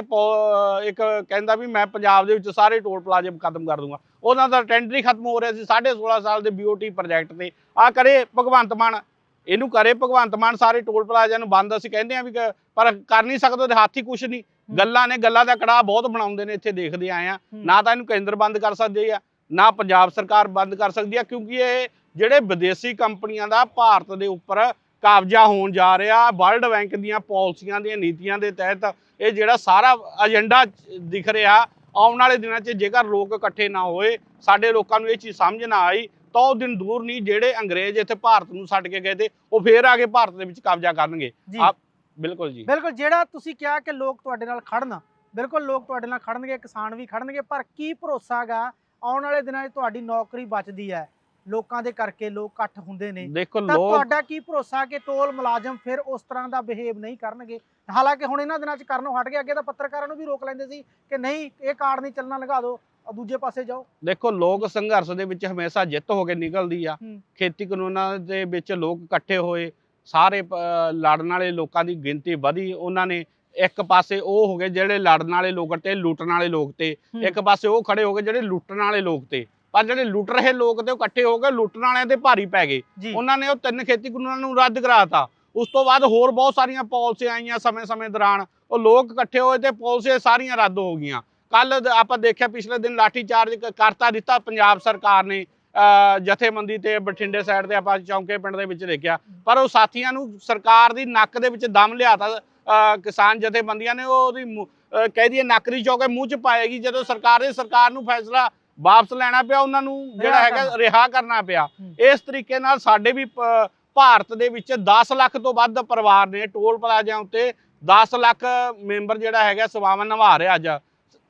S1: ਇੱਕ ਕਹਿੰਦਾ ਵੀ ਮੈਂ ਪੰਜਾਬ ਦੇ ਵਿੱਚ ਸਾਰੇ ਟੋਲ ਪਲਾਜ਼ੇ ਖਤਮ ਕਰ ਦੂੰਗਾ। ਉਹਨਾਂ ਦਾ ਟੈਂਡਰ ਹੀ ਖਤਮ ਹੋ ਰਿਹਾ ਸੀ। 16.5 ਸਾਲ ਦੇ BOT ਪ੍ਰੋਜੈਕਟ ਤੇ ਆ ਕਰੇ ਭਗਵੰਤ ਮਾਨ। ਇਹਨੂੰ ਕਰੇ ਭਗਵੰਤ ਮਾਨ ਸਾਰੇ ਟੋਲ ਪਲਾਜ਼ਿਆਂ ਨੂੰ ਬੰਦ ਅਸੀਂ ਕਹਿੰਦੇ ਆ ਵੀ ਪਰ ਕਰ ਨਹੀਂ ਸਕਦੇ ਉਹਦੇ ਹੱਥ ਹੀ ਕੁਛ ਨਹੀਂ। ਗੱਲਾਂ ਨੇ ਗੱਲਾਂ ਦਾ ਕੜਾਹ ਬਹੁਤ ਬਣਾਉਂਦੇ ਨੇ ਇੱਥੇ ਦੇਖਦੇ ਆਏ ਆ। ਨਾ ਤਾਂ ਇਹਨੂੰ ਕੇਂਦਰ ਬੰਦ ਕਰ ਸਕਦੇ ਆ ਨਾ ਪੰਜਾਬ ਸਰਕਾਰ ਬੰਦ ਕਰ ਸਕਦੀ ਆ ਕਿਉਂਕਿ ਇਹ ਜਿਹੜੇ ਵਿਦੇਸ਼ੀ ਕੰਪਨੀਆਂ ਦਾ ਭਾਰਤ ਦੇ ਉੱਪਰ ਕਬਜ਼ਾ ਹੋਣ ਜਾ ਰਿਹਾ ਵਰਲਡ ਬੈਂਕ ਦੀਆਂ ਪਾਲਿਸੀਆਂ ਦੀਆਂ ਨੀਤੀਆਂ ਦੇ ਤਹਿਤ ਇਹ ਜਿਹੜਾ ਸਾਰਾ ਏਜੰਡਾ ਦਿਖ ਰਿਹਾ ਆਉਣ ਵਾਲੇ ਦਿਨਾਂ 'ਚ ਜੇਕਰ ਲੋਕ ਇਕੱਠੇ ਨਾ ਹੋਏ ਸਾਡੇ ਲੋਕਾਂ ਨੂੰ ਇਹ ਚੀਜ਼ ਸਮਝ ਨਾ ਆਈ ਤਾਂ ਉਹ ਦਿਨ ਦੂਰ ਨਹੀਂ ਜਿਹੜੇ ਅੰਗਰੇਜ਼ ਇੱਥੇ ਭਾਰਤ ਨੂੰ ਛੱਡ ਕੇ ਗਏ ਤੇ ਉਹ ਫੇਰ ਆ ਕੇ ਭਾਰਤ ਦੇ ਵਿੱਚ ਕਬਜ਼ਾ ਕਰਨਗੇ। ਆਪ- ਬਿਲਕੁਲ ਜੀ।
S2: ਬਿਲਕੁਲ ਜਿਹੜਾ ਤੁਸੀਂ ਕਿਹਾ ਕਿ ਲੋਕ ਤੁਹਾਡੇ ਨਾਲ ਖੜਨ ਬਿਲਕੁਲ ਲੋਕ ਤੁਹਾਡੇ ਨਾਲ ਖੜਨਗੇ ਕਿਸਾਨ ਵੀ ਖੜਨਗੇ ਪਰ ਕੀ ਭਰੋਸਾ ਹੈਗਾ? ਆਉਣ ਵਾਲੇ ਦਿਨਾਂ 'ਚ ਤੁਹਾਡੀ ਨੌਕਰੀ ਬਚਦੀ ਹੈ। ਲੋਕਾਂ ਦੇ ਕਰਕੇ ਲੋਕ ਇਕੱਠ ਹੁੰਦੇ ਨੇ।
S1: ਦੇਖੋ ਲੋਕ
S2: ਤੁਹਾਡਾ ਕੀ ਭਰੋਸਾ ਕਿ ਟੋਲ ਮੁਲਾਜ਼ਮ ਫਿਰ ਉਸ ਤਰ੍ਹਾਂ ਦਾ ਬਿਹੇਵ ਨਹੀਂ ਕਰਨਗੇ? ਹਾਲਾਂਕਿ ਹੁਣ ਇਹਨਾਂ ਦਿਨਾਂ 'ਚ ਕਰਨੋਂ ਹਟ ਗਏ ਅੱਗੇ ਤਾਂ ਪੱਤਰਕਾਰਾਂ ਨੂੰ ਵੀ ਰੋਕ ਲੈਂਦੇ ਸੀ ਕਿ ਨਹੀਂ ਇਹ ਕਾਰਡ ਨਹੀਂ ਚੱਲਣਾ ਲਗਾ ਦਿਓ। ਔਰ ਦੂਜੇ ਪਾਸੇ ਜਾਓ।
S1: ਦੇਖੋ ਲੋਕ ਸੰਘਰਸ਼ ਦੇ ਵਿੱਚ ਹਮੇਸ਼ਾ ਜਿੱਤ ਹੋ ਕੇ ਨਿਕਲਦੀ ਆ। ਖੇਤੀ ਕਾਨੂੰਨਾਂ ਦੇ ਵਿੱਚ ਲੋਕ ਇਕੱਠੇ ਹੋਏ ਸਾਰੇ ਲੜਨ ਵਾਲੇ ਲੋਕਾਂ ਦੀ ਗਿਣਤੀ ਵਧੀ ਉਹਨਾਂ ਨੇ ਇੱਕ ਪਾਸੇ ਉਹ ਹੋ ਗਏ ਜਿਹੜੇ ਲੜਨ ਵਾਲੇ ਲੋਕ ਤੇ ਲੁੱਟਣ ਵਾਲੇ ਲੋਕ ਤੇ। ਇੱਕ ਪਾਸੇ ਉਹ ਖੜੇ ਹੋ ਗਏ ਜਿਹੜੇ ਲੁੱਟਣ ਵਾਲੇ ਲੋਕ ਤੇ। ਪਰ ਜਿਹੜੇ ਲੁੱਟ ਰਹੇ ਲੋਕ ਤੇ ਉਹ ਇਕੱਠੇ ਹੋ ਕੇ ਲੁੱਟਣ ਵਾਲਿਆਂ ਤੇ ਭਾਰੀ ਪੈ ਗਏ। ਉਹਨਾਂ ਨੇ ਉਹ ਤਿੰਨ ਖੇਤੀ ਕਾਨੂੰਨਾਂ ਨੂੰ ਰੱਦ ਕਰਾਤਾ। ਉਸ ਤੋਂ ਬਾਅਦ ਹੋਰ ਬਹੁਤ ਸਾਰੀਆਂ ਪਾਲਿਸੀਆਂ ਆਈਆਂ ਸਮੇਂ-ਸਮੇਂ ਦੌਰਾਨ। ਉਹ ਲੋਕ ਇਕੱਠੇ ਹੋਏ ਤੇ ਪਾਲਿਸੀਆਂ ਸਾਰੀਆਂ ਰੱਦ ਹੋ ਗਈਆਂ। ਕੱਲ ਆਪਾਂ ਦੇਖਿਆ ਪਿਛਲੇ ਦਿਨ ਲਾਠੀ ਚਾਰਜ ਕਰਤਾ ਦਿੱਤਾ ਪੰਜਾਬ ਸਰਕਾਰ ਨੇ ਜਥੇਬੰਦੀ ਤੇ ਬਠਿੰਡੇ ਸਾਈਡ ਤੇ ਆਪਾਂ ਚੌਂਕੇ ਪਿੰਡ ਦੇ ਵਿੱਚ ਦੇਖਿਆ ਪਰ ਉਹ ਸਾਥੀਆਂ ਨੂੰ ਸਰਕਾਰ ਦੀ ਨੱਕ ਦੇ ਵਿੱਚ ਦਮ ਲਿਆਤਾ ਕਿਸਾਨ ਜਥੇਬੰਦੀਆਂ ਨੇ ਉਹਦੀ ਮੂੰਹ- ਅਹ ਕਹਿ ਦਈਏ ਨੱਕ ਦੀ ਚੌਕੇ ਮੂੰਹ ਚ ਪਾਏਗੀ ਜਦੋਂ ਸਰਕਾਰ ਨੇ ਸਰਕਾਰ ਨੂੰ ਫੈਸਲਾ ਵਾਪਸ ਲੈਣਾ ਪਿਆ ਉਹਨਾਂ ਨੂੰ ਜਿਹੜਾ ਹੈਗਾ। ਰਿਹਾ ਕਰਨਾ ਪਿਆ। ਇਸ ਤਰੀਕੇ ਨਾਲ ਸਾਡੇ ਵੀ ਭਾਰਤ ਦੇ ਵਿੱਚ 10 ਲੱਖ ਤੋਂ ਵੱਧ ਪਰਿਵਾਰ ਨੇ ਟੋਲ ਪਲਾਜ਼ਿਆਂ ਉੱਤੇ 10 ਲੱਖ ਮੈਂਬਰ ਜਿਹੜਾ ਹੈਗਾ ਸੇਵਾਵਾਂ ਨਿਭਾ ਰਿਹਾ ਅੱਜ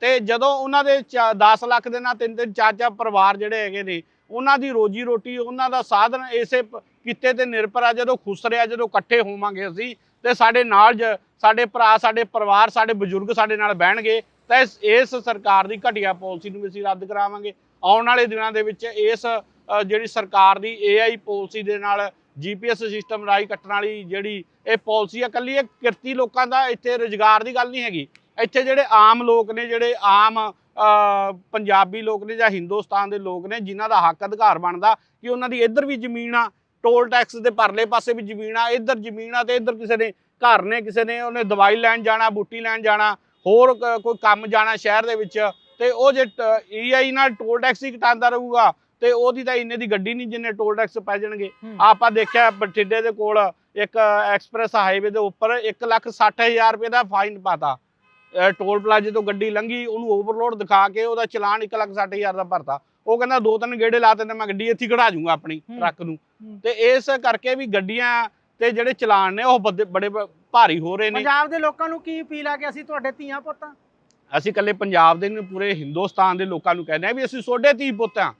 S1: ਤੇ ਜਦੋਂ ਉਹਨਾਂ ਦੇ 10 ਲੱਖ ਦੇ ਨਾਲ ਤਿੰਨ ਤਿੰਨ ਚਾਰ ਚਾਰ ਪਰਿਵਾਰ ਜਿਹੜੇ ਹੈਗੇ ਨੇ, ਉਹਨਾਂ ਦੀ ਰੋਜੀ ਰੋਟੀ, ਉਹਨਾਂ ਦਾ ਸਾਧਨ ਇਸੇ ਪ- ਕਿੱਤੇ ਤੇ ਨਿਰਭਰ ਆ, ਜਦੋਂ ਖੁਸ਼ ਰਿਹਾ, ਜਦੋਂ ਇਕੱਠੇ ਹੋਵਾਂਗੇ ਅਸੀਂ ਤੇ ਸਾਡੇ ਨਾਲ ਜ- ਸਾਡੇ ਭਰਾ, ਸਾਡੇ ਪਰਿਵਾਰ, ਸਾਡੇ ਬਜ਼ੁਰਗ ਸਾਡੇ ਨਾਲ ਬਹਿਣਗੇ, ਤਾਂ ਇਸ ਸਰਕਾਰ ਦੀ ਘਟੀਆ ਪਾਲਿਸੀ ਨੂੰ ਵੀ ਅਸੀਂ ਰੱਦ ਕਰਾਵਾਂਗੇ। ਆਉਣ ਵਾਲੇ ਦਿਨਾਂ ਦੇ ਵਿੱਚ ਇਸ ਜਿਹੜੀ ਸਰਕਾਰ ਦੀ AI ਪਾਲਿਸੀ ਦੇ ਨਾਲ GPS ਸਿਸਟਮ ਰਾਹੀਂ ਕੱਟਣ ਵਾਲੀ ਜਿਹੜੀ ਇਹ ਪਾਲਿਸੀ ਆ ਕੱਲੀ ਇਹ ਕਿਰਤੀ ਲੋਕਾਂ ਦਾ ਇੱਥੇ ਰੁਜ਼ਗਾਰ ਦੀ ਗੱਲ ਨਹੀਂ ਹੈਗੀ। ਇੱਥੇ ਜਿਹੜੇ ਆਮ ਲੋਕ ਨੇ ਜਿਹੜੇ ਆਮ ਪੰਜਾਬੀ ਲੋਕ ਨੇ ਜਾਂ ਹਿੰਦੁਸਤਾਨ ਦੇ ਲੋਕ ਨੇ ਜਿਨ੍ਹਾਂ ਦਾ ਹੱਕ ਅਧਿਕਾਰ ਬਣਦਾ ਕਿ ਉਹਨਾਂ ਦੀ ਇੱਧਰ ਵੀ ਜ਼ਮੀਨ ਆ ਟੋਲ ਟੈਕਸ ਦੇ ਪਰਲੇ ਪਾਸੇ ਵੀ ਜ਼ਮੀਨ ਆ ਇੱਧਰ ਜ਼ਮੀਨ ਆ ਤੇ ਇੱਧਰ ਕਿਸੇ ਨੇ ਘਰ ਨੇ ਕਿਸੇ ਨੇ ਉਹਨੇ ਦਵਾਈ ਲੈਣ ਜਾਣਾ ਬੂਟੀ ਲੈਣ ਜਾਣਾ ਹੋਰ ਕੋਈ ਕੰਮ ਜਾਣਾ ਸ਼ਹਿਰ ਦੇ ਵਿੱਚ ਤੇ ਉਹ ਜੇ ਈਆਈ ਨਾਲ ਟੋਲ ਟੈਕਸ ਹੀ ਘਟਾਉਂਦਾ ਰਹੂਗਾ ਤੇ ਉਹਦੀ ਤਾਂ ਇੰਨੇ ਦੀ ਗੱਡੀ ਨਹੀਂ ਜਿੰਨੇ ਟੋਲ ਟੈਕਸ ਪੈ ਜਾਣਗੇ। ਆਪਾਂ ਦੇਖਿਆ ਬਠਿੰਡੇ ਦੇ ਕੋਲ ਇੱਕ ਐਕਸਪ੍ਰੈਸ ਹਾਈਵੇ ਦੇ ਉੱਪਰ 160000 ਰੁਪਏ ਦਾ ਫਾਈਨ ਪਾਤਾ ਟੋਲ ਪਲਾਜ਼ੇ ਤੋਂ ਗੱਡੀ ਲੰਘੀ ਉਹਨੂੰ ਓਵਰਲੋਡ ਦਿਖਾ ਕੇ ਉਹਦਾ ਚਲਾਨ 160000 ਦਾ ਭਰਤਾ। ਉਹ ਕਹਿੰਦਾ ਦੋ ਤਿੰਨ ਗੇੜੇ ਲਾ ਤੇ ਮੈਂ ਗੱਡੀ ਇੱਥੇ ਖੜਾ ਜੂੰਗਾ ਆਪਣੀ। ਟਰੱਕ ਨੂੰ। ਤੇ ਇਸ ਕਰਕੇ ਵੀ ਗੱਡੀਆਂ ਤੇ ਜਿਹੜੇ ਚਲਾਨ ਨੇ ਉਹ ਬੜੇ ਭਾਰੀ ਹੋ ਰਹੇ ਨੇ।
S2: ਪੰਜਾਬ ਦੇ ਲੋਕਾਂ ਨੂੰ ਕੀ ਅਪੀਲ ਆ ਕਿ ਅਸੀਂ ਤੁਹਾਡੇ ਧੀਆਂ ਪੁੱਤਾਂ
S1: ਅਸੀਂ ਇਕੱਲੇ ਪੰਜਾਬ ਦੇ ਨਹੀਂ ਪੂਰੇ ਹਿੰਦੁਸਤਾਨ ਦੇ ਲੋਕਾਂ ਨੂੰ ਕਹਿੰਦੇ ਆ ਵੀ ਅਸੀਂ ਸੋਡੇ ਧੀ ਪੁੱਤ ਆ।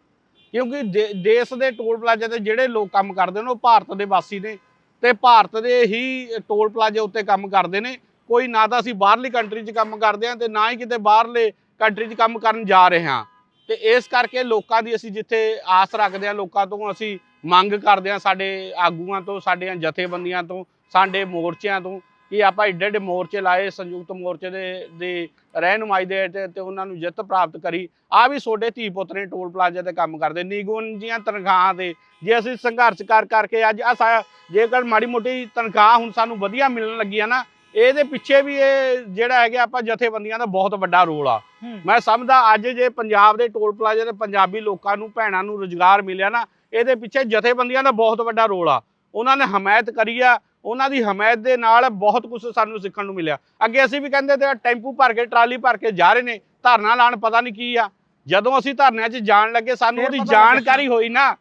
S1: ਕਿਉਂਕਿ ਦੇਸ਼ ਦੇ ਟੋਲ ਪਲਾਜ਼ੇ ਤੇ ਜਿਹੜੇ ਲੋਕ ਕੰਮ ਕਰਦੇ ਨੇ ਉਹ ਭਾਰਤ ਦੇ ਵਾਸੀ ਨੇ। ਤੇ ਭਾਰਤ ਦੇ ਹੀ ਟੋਲ ਪਲਾਜ਼ੇ ਉੱਤੇ ਕੰਮ ਕਰਦੇ ਨੇ। ਕੋਈ ਨਾ ਤਾਂ ਅਸੀਂ ਬਾਹਰਲੀ ਕੰਟਰੀ 'ਚ ਕੰਮ ਕਰਦੇ ਹਾਂ ਤੇ ਨਾ ਹੀ ਕਿਤੇ ਬਾਹਰਲੇ ਕੰਟਰੀ 'ਚ ਕੰਮ ਕਰਨ ਜਾ ਰਹੇ ਹਾਂ। ਤੇ ਇਸ ਕਰਕੇ ਲੋਕਾਂ ਦੀ ਅਸੀਂ ਜਿੱਥੇ ਆਸ ਰੱਖਦੇ ਹਾਂ, ਲੋਕਾਂ ਤੋਂ ਅਸੀਂ ਮੰਗ ਕਰਦੇ ਹਾਂ ਸਾਡੇ ਆਗੂਆਂ ਤੋਂ, ਸਾਡੀਆਂ ਜਥੇਬੰਦੀਆਂ ਤੋਂ, ਸਾਡੇ ਮੋਰਚਿਆਂ ਤੋਂ ਕਿ ਆਪਾਂ ਏਡੇ ਏਡੇ ਮੋਰਚੇ ਲਾਏ, ਸੰਯੁਕਤ ਮੋਰਚੇ ਦੇ ਦੇ ਰਹਿਨੁਮਾਈ ਦੇ ਤੇ ਤੇ ਉਹਨਾਂ ਨੂੰ ਜਿੱਤ ਪ੍ਰਾਪਤ ਕਰੀ। ਆ ਵੀ ਛੋਡੇ ਧੀ ਪੁੱਤ ਨੇ ਟੋਲ ਪਲਾਜ਼ਾ ਤੇ ਕੰਮ ਕਰਦੇ। ਨਿਗੁਣ ਜੀਆਂ ਤਨਖਾਹਾਂ ਤੇ, ਜੇ ਅਸੀਂ ਸੰਘਰਸ਼ ਕਰ ਕਰਕੇ ਅੱਜ ਆ ਜੇਕਰ ਮਾੜੀ ਮੋਟੀ ਤਨਖਾਹ ਹੁਣ ਸਾਨੂੰ ਵਧੀਆ ਮਿਲਣ ਲੱਗੀ ਆ ਨਾ ਇਹਦੇ ਪਿੱਛੇ ਵੀ ਇਹ ਜਿਹੜਾ ਹੈਗਾ ਆਪਾਂ ਜਥੇਬੰਦੀਆਂ ਦਾ ਬਹੁਤ ਵੱਡਾ ਰੋਲ ਆ। ਮੈਂ ਸਮਝਦਾ ਅੱਜ ਜੇ ਪੰਜਾਬ ਦੇ ਟੋਲ ਪਲਾਜ਼ੇ ਤੇ ਪੰਜਾਬੀ ਲੋਕਾਂ ਨੂੰ ਭੈਣਾਂ ਨੂੰ ਰੁਜ਼ਗਾਰ ਮਿਲਿਆ ਨਾ ਇਹਦੇ ਪਿੱਛੇ ਜਥੇਬੰਦੀਆਂ ਦਾ ਬਹੁਤ ਵੱਡਾ ਰੋਲ ਆ। ਉਹਨਾਂ ਨੇ ਹਮਾਇਤ ਕਰੀ ਆ ਉਹਨਾਂ ਦੀ ਹਮਾਇਤ ਦੇ ਨਾਲ ਬਹੁਤ ਕੁਝ ਸਾਨੂੰ ਸਿੱਖਣ ਨੂੰ ਮਿਲਿਆ। ਅੱਗੇ ਅਸੀਂ ਵੀ ਕਹਿੰਦੇ ਤੇ ਟੈਂਪੂ ਭਰ ਕੇ ਟਰਾਲੀ ਭਰ ਕੇ ਜਾ ਰਹੇ ਨੇ ਧਰਨਾ ਲਾਣ ਪਤਾ ਨਹੀਂ ਕੀ ਆ। ਜਦੋਂ ਅਸੀਂ ਧਰਨਿਆਂ 'ਚ ਜਾਣ ਲੱਗੇ ਸਾਨੂੰ ਉਹਦੀ। ਜਾਣਕਾਰੀ ਹੋਈ ਨਾ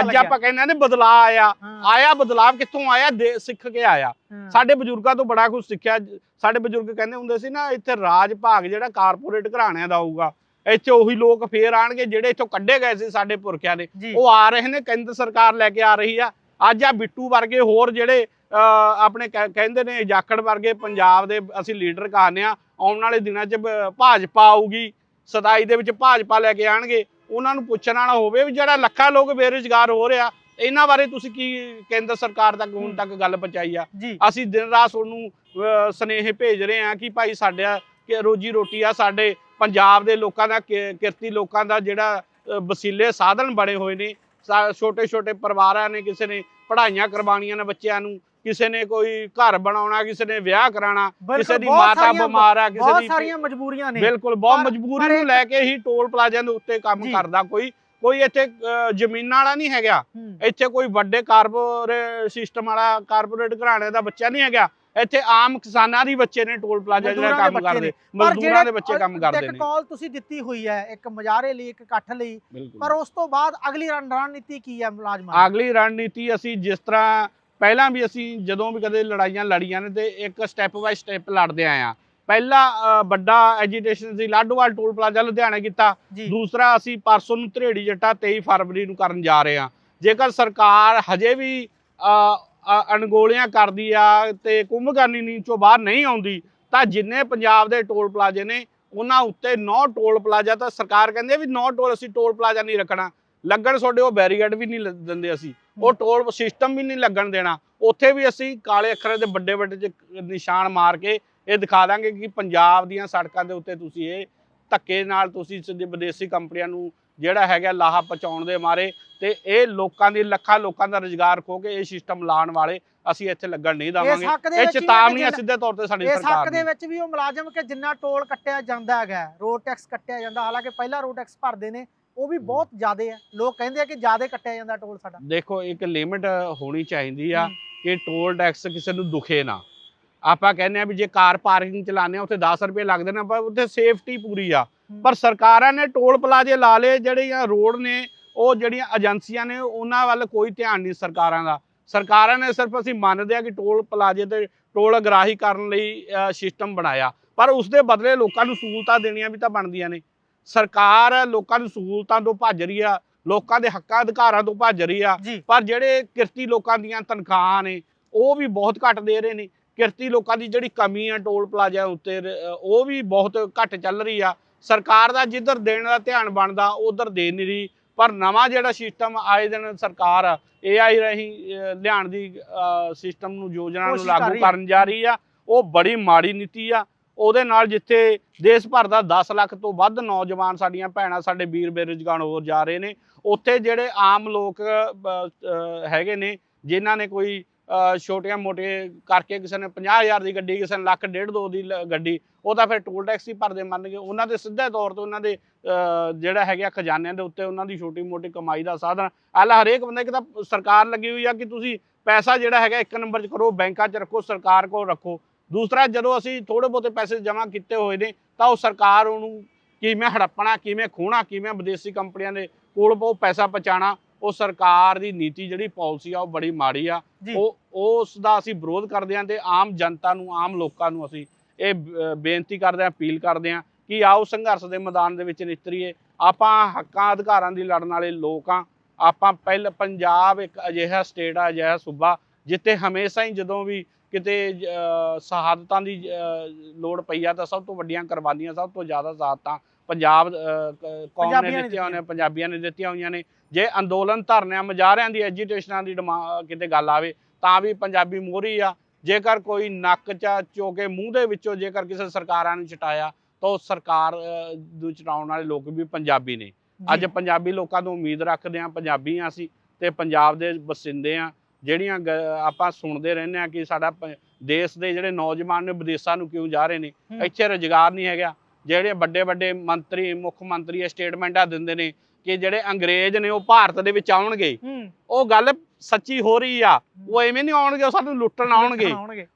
S1: ਅੱਜ ਆਪਾਂ ਕਹਿੰਦੇ ਨੇ ਬਦਲਾਅ ਆਇਆ। ਆਇਆ ਬਦਲਾਅ ਕਿੱਥੋਂ ਆਇਆ? ਦੇ- ਸਿੱਖ ਕੇ ਆਇਆ। ਸਾਡੇ ਬਜ਼ੁਰਗਾਂ ਤੋਂ ਬੜਾ ਕੁਝ ਸਿੱਖਿਆ। ਸਾਡੇ ਬਜ਼ੁਰਗ ਕਹਿੰਦੇ ਹੁੰਦੇ ਸੀ ਨਾ ਇੱਥੇ ਰਾਜ ਭਾਗ ਜਿਹੜਾ ਕਾਰਪੋਰੇਟ ਘਰਾਣਿਆਂ ਦਾ ਹੋਊਗਾ ਇੱਥੇ ਉਹੀ ਲੋਕ ਫੇਰ ਆਣਗੇ ਜਿਹੜੇ ਇੱਥੋਂ ਕੱਢੇ ਗਏ ਸੀ ਸਾਡੇ ਪੁਰਖਿਆਂ
S2: ਜੀ।
S1: ਉਹ ਆ ਰਹੇ ਨੇ ਕੇਂਦਰ ਸਰਕਾਰ ਲੈ ਕੇ ਆ ਰਹੀ ਆ। ਅੱਜ ਆ ਬਿੱਟੂ ਵਰਗੇ ਹੋਰ ਜਿਹੜੇ ਆਪਣੇ ਕਹਿ- ਕਹਿੰਦੇ ਨੇ ਜਾਖੜ ਵਰਗੇ ਪੰਜਾਬ ਦੇ ਅਸੀਂ ਲੀਡਰ ਕਹਾਨੇ ਆ ਆਉਣ ਵਾਲੇ ਦਿਨਾਂ 'ਚ ਭਾਜਪਾ ਆਊਗੀ। ਸਦਾਈ ਦੇ ਵਿੱਚ ਭਾਜਪਾ ਲੈ ਕੇ ਆਣਗੇ ਉਹਨਾਂ ਨੂੰ ਪੁੱਛਣ ਵਾਲਾ ਹੋਵੇ ਵੀ ਜਿਹੜਾ ਲੱਖਾਂ ਲੋਕ ਬੇਰੁਜ਼ਗਾਰ ਹੋ ਰਿਹਾ ਇਹਨਾਂ ਬਾਰੇ ਤੁਸੀਂ ਕੀ ਕੇਂਦਰ ਸਰਕਾਰ ਤੱਕ ਹੁਣ ਤੱਕ ਗੱਲ ਪਹੁੰਚਾਈ ਆ? ਅਸੀਂ ਦਿਨ ਰਾਤ ਅਹ, ਸੁਨੇਹੇ ਭੇਜ ਰਹੇ ਹਾਂ ਕਿ ਭਾਈ ਸਾਡਾ ਕਿ ਰੋਜੀ ਰੋਟੀ ਆ ਸਾਡੇ ਪੰਜਾਬ ਦੇ ਲੋਕਾਂ ਦਾ ਕਿਰਤੀ ਲੋਕਾਂ ਦਾ ਜਿਹੜਾ ਵਸੀਲੇ ਸਾਧਨ ਬਣੇ ਹੋਏ ਨੇ। ਛੋਟੇ ਛੋਟੇ ਪਰਿਵਾਰਾਂ ਨੇ ਕਿਸੇ ਨੇ ਪੜ੍ਹਾਈਆਂ ਕਰਵਾਉਣੀਆਂ ਨੇ ਬੱਚਿਆਂ ਨੂੰ ਕਿਸੇ ਨੇ ਕੋਈ ਘਰ ਬਣਾਉਣਾ ਕਿਸੇ ਨੇ ਵਿਆਹ ਕਰਾਉਣਾ ਕਿਸੇ ਦੀ
S2: ਬਹੁਤ
S1: ਮਾਤਾ ਬਿਮਾਰ ਆ ਕਿਸੇ
S2: ਬਹੁਤ
S1: ਦੀ
S2: ਸਾਰੀਆਂ ਮਜਬੂਰੀਆਂ ਨੇ
S1: ਬਿਲਕੁਲ ਬਹੁਤ ਮਜਬੂਰੀ ਨੂੰ
S2: ਇੱਕ-
S1: ਲੈ ਕੇ ਹੀ ਟੋਲ ਪਲਾਜ਼ਾ ਦੇ ਉੱਤੇ ਕੰਮ। ਕਰਦਾ ਕੋਈ ਕੋਈ ਇੱਥੇ ਜ਼ਮੀਨਾਂ ਵਾਲਾ ਨਹੀਂ ਹੈਗਾ ਇੱਥੇ ਕੋਈ ਵੱਡੇ ਕਾਰਪੋਰੇਟ ਸਿਸਟਮ ਵਾਲਾ ਕਾਰਪੋਰੇਟ ਘਰਾਣੇ ਦਾ ਬੱਚਾ ਨਹੀਂ ਹੈਗਾ ਇੱਥੇ ਆਮ ਕਿਸਾਨਾਂ ਦੀ ਬੱਚੇ ਨੇ ਟੋਲ ਪਲਾਜ਼ਾ ਜਿਹੜਾ ਕੰਮ ਕਰਦੇ। ਮਜ਼ਦੂਰਾਂ ਦੇ ਬੱਚੇ ਕੰਮ ਕਰਦੇ
S2: ਇੱਕ
S1: ਨੇ
S2: ਕਾਲ ਤੁਸੀਂ ਦਿੱਤੀ ਹੋਈ ਹੈ ਇੱਕ ਮੁਜ਼ਾਹਰੇ ਲਈ ਇੱਕ ਇਕੱਠ ਲਈ ਪਰ ਉਸ ਤੋਂ ਬਾਅਦ ਅਗਲੀ ਰਣ- ਰਣਨੀਤੀ ਕੀ ਹੈ ਮੁਲਾਜ਼ਮਾਂ?
S1: ਅਗਲੀ ਰਣਨੀਤੀ ਅਸੀਂ ਜਿਸ ਤਰ੍ਹਾਂ ਪਹਿਲਾਂ ਵੀ ਅਸੀਂ ਜਦੋਂ ਵੀ ਕਦੇ ਲੜਾਈਆਂ ਲੜੀਆਂ ਨੇ ਤੇ ਇੱਕ ਸਟੈਪ ਬਾਈ ਸਟੈਪ ਲੜਦੇ ਆਏ ਆ ਪਹਿਲਾ ਵੱਡਾ ਐਜੀਟੇਸ਼ਨ ਸੀ ਲਾਡੋਵਾਲ ਟੋਲ ਪਲਾਜ਼ਾ ਲੁਧਿਆਣਾ ਕੀਤਾ। ਦੂਸਰਾ ਅਸੀਂ ਪਰਸੋਂ ਨੂੰ ਧਰੇੜੀ ਜੱਟਾ 23 ਫਰਵਰੀ ਨੂੰ ਕਰਨ ਜਾ ਰਹੇ ਹਾਂ। ਜੇਕਰ ਸਰਕਾਰ ਹਜੇ ਵੀ ਅਣਗੋਲੀਆਂ ਕਰਦੀ ਆ ਤੇ ਕੁੰਭਕਰਨੀ ਨੀਂਦ ਚੋਂ ਬਾਹਰ ਨਹੀਂ ਆਉਂਦੀ ਤਾਂ ਜਿੰਨੇ ਪੰਜਾਬ ਦੇ ਟੋਲ ਪਲਾਜ਼ੇ ਨੇ ਉਹਨਾਂ ਉੱਤੇ ਨੌ ਟੋਲ ਪਲਾਜ਼ਾ ਤਾਂ ਸਰਕਾਰ ਕਹਿੰਦੀ ਆ ਵੀ ਨੌ ਟੋਲ ਅਸੀਂ ਟੋਲ ਪਲਾਜ਼ਾ ਨਹੀਂ ਰੱਖਣਾ। ਲੱਗਣ ਤੁਹਾਡੇ ਉਹ ਬੈਰੀਅਰ ਵੀ ਨਹੀਂ ਦਿੰਦੇ ਅਸੀਂ। ਉਹ ਟੋਲ ਸਿਸਟਮ ਵੀ ਨਹੀਂ ਲੱਗਣ ਦੇਣਾ। ਉੱਥੇ ਵੀ ਅਸੀਂ ਕਾਲੇ ਅੱਖਰਾਂ ਦੇ ਵੱਡੇ ਵੱਡੇ ਜਿਹੇ ਨਿਸ਼ਾਨ ਮਾਰ ਕੇ ਇਹ ਦਿਖਾ ਦਾਂਗੇ ਕਿ ਪੰਜਾਬ ਦੀਆਂ ਸੜਕਾਂ ਦੇ ਉੱਤੇ ਤੁਸੀਂ ਇਹ ਧੱਕੇ ਨਾਲ ਤੁਸੀਂ ਵਿਦੇਸ਼ੀ ਕੰਪਨੀਆਂ ਨੂੰ ਜਿਹੜਾ ਹੈਗਾ ਲਾਹਾ ਪਹੁੰਚਾਉਣ ਦੇ ਮਾਰੇ ਤੇ ਇਹ ਲੋਕਾਂ ਦੀ ਲੱਖਾਂ ਲੋਕਾਂ ਦਾ ਰੁਜ਼ਗਾਰ ਖੋ ਕੇ ਇਹ ਸਿਸਟਮ ਲਾਉਣ ਵਾਲੇ ਅਸੀਂ ਇੱਥੇ ਲੱਗਣ ਨਹੀਂ ਦੇਵਾਂਗੇ। ਇਹ ਚੇਤਾਵਨੀਆਂ ਸਿੱਧੇ ਤੌਰ ਤੇ ਸਾਡੀ ਸਰਕਾਰ
S2: ਹੱਕ ਦੇ। ਵਿੱਚ ਵੀ ਉਹ ਮੁਲਾਜ਼ਮ ਕਿ ਜਿੰਨਾ ਟੋਲ ਕੱਟਿਆ ਜਾਂਦਾ ਹੈਗਾ ਰੋਡ ਟੈਕਸ ਕੱਟਿਆ ਜਾਂਦਾ ਹਾਲਾਂਕਿ ਪਹਿਲਾਂ ਰੋਡ ਟੈਕਸ ਭਰਦੇ ਨੇ ਉਹ ਵੀ ਬਹੁਤ ਜ਼ਿਆਦਾ ਹੈ ਲੋਕ ਕਹਿੰਦੇ ਆ ਕਿ ਜ਼ਿਆਦਾ ਕੱਟਿਆ ਜਾਂਦਾ ਟੋਲ ਸਾਡਾ।
S1: ਦੇਖੋ ਇੱਕ ਲਿਮਿਟ ਹੋਣੀ ਚਾਹੀਦੀ ਆ। ਕਿ ਟੋਲ ਟੈਕਸ ਕਿਸੇ ਨੂੰ ਦੁਖੇ ਨਾ। ਆਪਾਂ ਕਹਿੰਦੇ ਆ ਵੀ ਜੇ ਕਾਰ ਪਾਰਕਿੰਗ ਚਲਾਉਂਦੇ ਆ ਉੱਥੇ 10 ਰੁਪਏ ਲੱਗਦੇ ਨੇ ਪਰ ਉੱਥੇ ਸੇਫਟੀ ਪੂਰੀ ਆ। ਪਰ ਸਰਕਾਰਾਂ ਨੇ ਟੋਲ ਪਲਾਜ਼ੇ ਲਾ ਲਏ ਜਿਹੜੀਆਂ ਰੋਡ ਨੇ ਉਹ ਜਿਹੜੀਆਂ ਏਜੰਸੀਆਂ ਨੇ ਉਹਨਾਂ ਵੱਲ ਕੋਈ ਧਿਆਨ ਨਹੀਂ ਸਰਕਾਰਾਂ ਦਾ। ਸਰਕਾਰਾਂ ਨੇ ਸਿਰਫ ਅਸੀਂ ਮੰਨਦੇ ਆ ਕਿ ਟੋਲ ਪਲਾਜ਼ੇ ਤੇ ਟੋਲ ਅਗਰਾਹੀ ਕਰਨ ਲਈ ਸਿਸਟਮ ਬਣਾਇਆ। ਪਰ ਉਸ ਦੇ ਬਦਲੇ ਲੋਕਾਂ ਨੂੰ ਸਹੂਲਤਾਂ ਦੇਣੀਆਂ ਵੀ ਤਾਂ ਬਣਦੀਆਂ ਨੇ। ਸਰਕਾਰ ਲੋਕਾਂ ਨੂੰ ਸਹੂਲਤਾਂ ਤੋਂ ਭੱਜ ਰਹੀ ਆ ਲੋਕਾਂ ਦੇ ਹੱਕਾਂ ਅਧਿਕਾਰਾਂ ਤੋਂ ਭੱਜ ਰਹੀ ਆ ਪਰ ਜਿਹੜੇ ਕਿਰਤੀ ਲੋਕਾਂ ਦੀਆਂ ਤਨਖਾਹਾਂ ਨੇ ਉਹ ਵੀ ਬਹੁਤ ਘੱਟ ਦੇ ਰਹੇ ਨੇ। ਕਿਰਤੀ ਲੋਕਾਂ ਦੀ ਜਿਹੜੀ ਕਮੀ ਆ ਟੋਲ ਪਲਾਜ਼ਾ ਉੱਤੇ ਉਹ ਵੀ ਬਹੁਤ ਘੱਟ ਚੱਲ ਰਹੀ ਆ। ਸਰਕਾਰ ਦਾ ਜਿੱਧਰ ਦੇਣ ਦਾ ਧਿਆਨ ਬਣਦਾ ਉਧਰ ਦੇ ਨਹੀਂ ਰਹੀ। ਪਰ ਨਵਾਂ ਜਿਹੜਾ ਸਿਸਟਮ ਆਏ ਦਿਨ ਸਰਕਾਰ ਏਆਈ ਰਾਹੀਂ ਅਹ, ਲਿਆਉਣ ਦੀ ਸਿਸਟਮ ਨੂੰ ਯੋਜਨਾ ਨੂੰ ਲਾਗੂ। ਕਰਨ ਜਾ ਰਹੀ ਆ ਉਹ ਬੜੀ ਮਾੜੀ ਨੀਤੀ ਆ। ਉਹਦੇ ਨਾਲ ਜਿੱਥੇ ਦੇਸ਼ ਭਰ ਦਾ 10 ਲੱਖ ਤੋਂ ਵੱਧ ਨੌਜਵਾਨ ਸਾਡੀਆਂ ਭੈਣਾਂ, ਸਾਡੇ ਵੀਰ ਬੇਰੁਜ਼ਗਾਰ ਹੋਰ ਜਾ ਰਹੇ ਨੇ। ਉੱਥੇ ਜਿਹੜੇ ਆਮ ਲੋਕ ਹੈਗੇ ਨੇ, ਜਿਨ੍ਹਾਂ ਨੇ ਕੋਈ ਛੋਟੀਆਂ ਮੋਟੀਆਂ ਕਰਕੇ ਕਿਸੇ ਨੇ 50000 ਦੀ ਗੱਡੀ, ਕਿਸੇ ਨੇ ਲੱਖ ਡੇਢ ਦੋ ਦੀ ਲ- ਗੱਡੀ, ਉਹ ਤਾਂ ਫਿਰ ਟੋਲ ਟੈਕਸ ਹੀ ਭਰਦੇ ਮੰਨਗੇ ਉਹਨਾਂ ਦੇ ਸਿੱਧੇ ਤੌਰ ਤੇ ਉਹਨਾਂ ਦੇ ਜਿਹੜਾ ਹੈਗਾ ਖਜ਼ਾਨਿਆਂ ਦੇ ਉੱਤੇ ਉਹਨਾਂ ਦੀ ਛੋਟੀ ਮੋਟੀ ਕਮਾਈ ਦਾ ਸਾਧਨ। ਆਲਾ ਹਰੇਕ ਬੰਦੇ ਕਿ ਤਾਂ ਸਰਕਾਰ ਲੱਗੀ ਹੋਈ ਆ ਕਿ ਤੁਸੀਂ ਪੈਸਾ ਜਿਹੜਾ ਹੈਗਾ ਇੱਕ ਨੰਬਰ 'ਚ ਕਰੋ, ਬੈਂਕਾਂ 'ਚ ਰੱਖੋ, ਸਰਕਾਰ ਕੋਲ ਰੱਖੋ। ਦੂਸਰਾ ਜਦੋਂ ਅਸੀਂ ਥੋੜੇ ਬਹੁਤੇ ਪੈਸੇ ਜਮ੍ਹਾਂ ਕੀਤੇ ਹੋਏ ਨੇ ਤਾਂ ਉਹ ਸਰਕਾਰ ਉਹਨੂੰ ਕਿਵੇਂ ਹੜੱਪਣਾ ਕਿਵੇਂ ਖੋਣਾ ਕਿਵੇਂ ਵਿਦੇਸ਼ੀ ਕੰਪਨੀਆਂ ਦੇ ਕੋਲ ਉਹ ਪੈਸਾ ਪਹੁੰਚਾਉਣਾ ਉਹ ਸਰਕਾਰ ਦੀ ਨੀਤੀ ਜਿਹੜੀ ਪਾਲਿਸੀ ਆ ਉਹ ਬੜੀ ਮਾੜੀ ਆ। ਉਹ ਉਸ ਦਾ ਅਸੀਂ ਵਿਰੋਧ ਕਰਦੇ ਹਾਂ ਤੇ ਆਮ ਜਨਤਾ ਨੂੰ ਆਮ ਲੋਕਾਂ ਨੂੰ ਅਸੀਂ ਇਹ ਬੇਨਤੀ ਕਰਦੇ ਹਾਂ ਅਪੀਲ ਕਰਦੇ ਹਾਂ ਕਿ ਆਓ ਸੰਘਰਸ਼ ਦੇ ਮੈਦਾਨ ਦੇ ਵਿੱਚ ਨਿਤਰੀਏ। ਆਪਾਂ ਹੱਕਾਂ ਅਧਿਕਾਰਾਂ ਦੀ ਲੜਨ ਵਾਲੇ ਲੋਕ ਆ। ਆਪਾਂ ਪਹਿਲ ਪੰਜਾਬ ਇੱਕ ਅਜਿਹਾ ਸਟੇਟ ਆ ਅਜਿਹਾ ਸੂਬਾ ਜਿੱਥੇ ਹਮੇਸ਼ਾ ਹੀ ਜਦੋਂ ਵੀ ਕਿਤੇ ਸ਼ਹਾਦਤਾਂ ਦੀ ਲੋੜ ਪਈ ਆ ਤਾਂ ਸਭ ਤੋਂ ਵੱਡੀਆਂ ਕੁਰਬਾਨੀਆਂ ਸਭ ਤੋਂ ਜ਼ਿਆਦਾ ਸ਼ਹਾਦਤਾਂ ਪੰਜਾਬ ਕੌਮ ਨੇ ਦਿੱਤੀਆਂ ਨੇ
S2: ਦਿੱਤੀਆਂ।
S1: ਪੰਜਾਬੀਆਂ ਨੇ ਦਿੱਤੀਆਂ ਹੋਈਆਂ ਨੇ। ਜੇ ਅੰਦੋਲਨ ਧਰਨਿਆਂ ਮੁਜ਼ਾਹਰਿਆਂ ਦੀ ਐਜੀਟੇਸ਼ਨਾਂ ਦੀ ਕਿਤੇ ਗੱਲ ਆਵੇ ਤਾਂ ਵੀ ਪੰਜਾਬੀ ਮੋਹਰੀ ਆ। ਜੇਕਰ ਕੋਈ ਨੱਕ ਚਾ ਚੋਕੇ ਮੂੰਹ ਦੇ ਵਿੱਚੋਂ ਜੇਕਰ ਕਿਸੇ ਸਰਕਾਰਾਂ ਨੇ ਚਟਾਇਆ ਤਾਂ ਉਹ ਸਰਕਾਰ ਨੂੰ ਚਟਾਉਣ ਵਾਲੇ ਲੋਕ ਵੀ ਪੰਜਾਬੀ ਨੇ। ਅੱਜ ਪੰਜਾਬੀ ਲੋਕਾਂ ਤੋਂ ਉਮੀਦ ਰੱਖਦੇ ਆ ਪੰਜਾਬੀ ਆ ਅਸੀਂ ਤੇ ਪੰਜਾਬ ਦੇ ਵਸਿੰਦੇ ਆ। ਜਿਹੜੀਆਂ ਆਪਾਂ ਸੁਣਦੇ ਰਹਿੰਦੇ ਆ ਕਿ ਸਾਡਾ ਦੇਸ਼ ਦੇ ਜਿਹੜੇ ਨੌਜਵਾਨ ਨੇ ਵਿਦੇਸ਼ਾਂ ਨੂੰ ਕਿਉਂ ਜਾ ਰਹੇ ਨੇ। ਇੱਥੇ ਰੁਜ਼ਗਾਰ ਨਹੀਂ ਹੈਗਾ। ਜਿਹੜੇ ਵੱਡੇ ਵੱਡੇ ਮੰਤਰੀ ਮੁੱਖ ਮੰਤਰੀ ਸਟੇਟਮੈਂਟਾਂ ਦਿੰਦੇ ਨੇ ਕਿ ਜਿਹੜੇ ਅੰਗਰੇਜ਼ ਨੇ ਉਹ ਭਾਰਤ ਦੇ ਵਿੱਚ ਆਉਣਗੇ। ਉਹ ਗੱਲ ਸੱਚੀ ਹੋ ਰਹੀ ਆ। ਉਹ ਐਵੇਂ ਨਹੀਂ ਆਉਣਗੇ ਉਹ ਸਾਨੂੰ ਲੁੱਟਣ ਆਉਣਗੇ।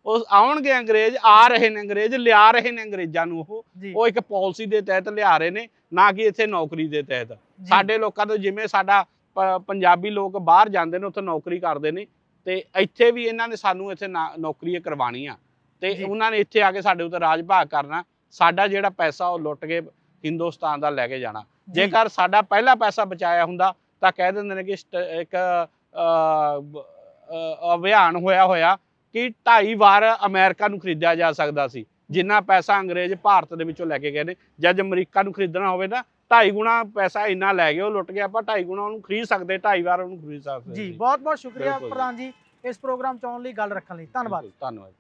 S1: ਉਹ ਆਉਣਗੇ ਅੰਗਰੇਜ਼ ਆ ਰਹੇ ਨੇ ਅੰਗਰੇਜ਼ ਲਿਆ ਰਹੇ ਨੇ ਅੰਗਰੇਜ਼ਾਂ ਨੂੰ ਉਹ। ਉਹ ਇੱਕ ਪਾਲਿਸੀ ਦੇ ਤਹਿਤ ਲਿਆ ਰਹੇ ਨੇ ਨਾ ਕਿ ਇੱਥੇ ਨੌਕਰੀ ਦੇ ਤਹਿਤ। ਸਾਡੇ ਲੋਕਾਂ ਤੋਂ ਜਿਵੇਂ ਸਾਡਾ ਪੰਜਾਬੀ ਲੋਕ ਬਾਹਰ ਜਾਂਦੇ ਨੇ ਉੱਥੇ ਨੌਕਰੀ ਕਰਦੇ ਨੇ ਤੇ ਇੱਥੇ ਵੀ ਇਹਨਾਂ ਨੇ ਸਾਨੂੰ ਇੱਥੇ ਨਾ- ਨੌਕਰੀ ਕਰਵਾਉਣੀ ਆ ਤੇ। ਉਹਨਾਂ ਨੇ ਇੱਥੇ ਆ ਕੇ ਸਾਡੇ ਉੱਤੇ ਰਾਜ ਭਾਗ ਕਰਨਾ ਸਾਡਾ ਜਿਹੜਾ ਪੈਸਾ ਉਹ ਲੁੱਟ ਕੇ ਹਿੰਦੁਸਤਾਨ ਦਾ ਲੈ ਕੇ ਜਾਣਾ। ਜੇਕਰ ਸਾਡਾ ਪਹਿਲਾ ਪੈਸਾ ਬਚਾਇਆ ਹੁੰਦਾ ਤਾਂ ਕਹਿ ਦਿੰਦੇ ਨੇ ਕਿ ਇੱਕ ਅਭਿਆਨ ਹੋਇਆ ਹੋਇਆ ਕਿ ਢਾਈ ਵਾਰ ਅਮਰੀਕਾ ਨੂੰ ਖਰੀਦਿਆ ਜਾ ਸਕਦਾ ਸੀ ਜਿੰਨਾ ਪੈਸਾ ਅੰਗਰੇਜ਼ ਭਾਰਤ ਦੇ ਵਿੱਚੋਂ ਲੈ ਕੇ ਗਏ ਨੇ ਜਦ ਅਮਰੀਕਾ ਨੂੰ ਖਰੀਦਣਾ ਹੋਵੇ ਤਾਂ ਢਾਈ ਗੁਣਾ ਪੈਸਾ ਇੰਨਾ ਲੈ ਗਏ ਉਹ ਲੁੱਟ ਗਿਆ ਆਪਾਂ ਢਾਈ ਗੁਣਾ ਉਹਨੂੰ ਖਰੀਦ ਸਕਦੇ ਢਾਈ ਵਾਰ ਉਹਨੂੰ ਖਰੀਦ ਸਕਦੇ
S2: ਜੀ। ਬਹੁਤ ਬਹੁਤ ਸ਼ੁਕਰੀਆ। ਪ੍ਰਧਾਨ ਜੀ ਇਸ ਪ੍ਰੋਗਰਾਮ ਚ ਆਉਣ ਲਈ ਗੱਲ ਰੱਖਣ ਲਈ ਧੰਨਵਾਦ
S1: ਧੰਨਵਾਦ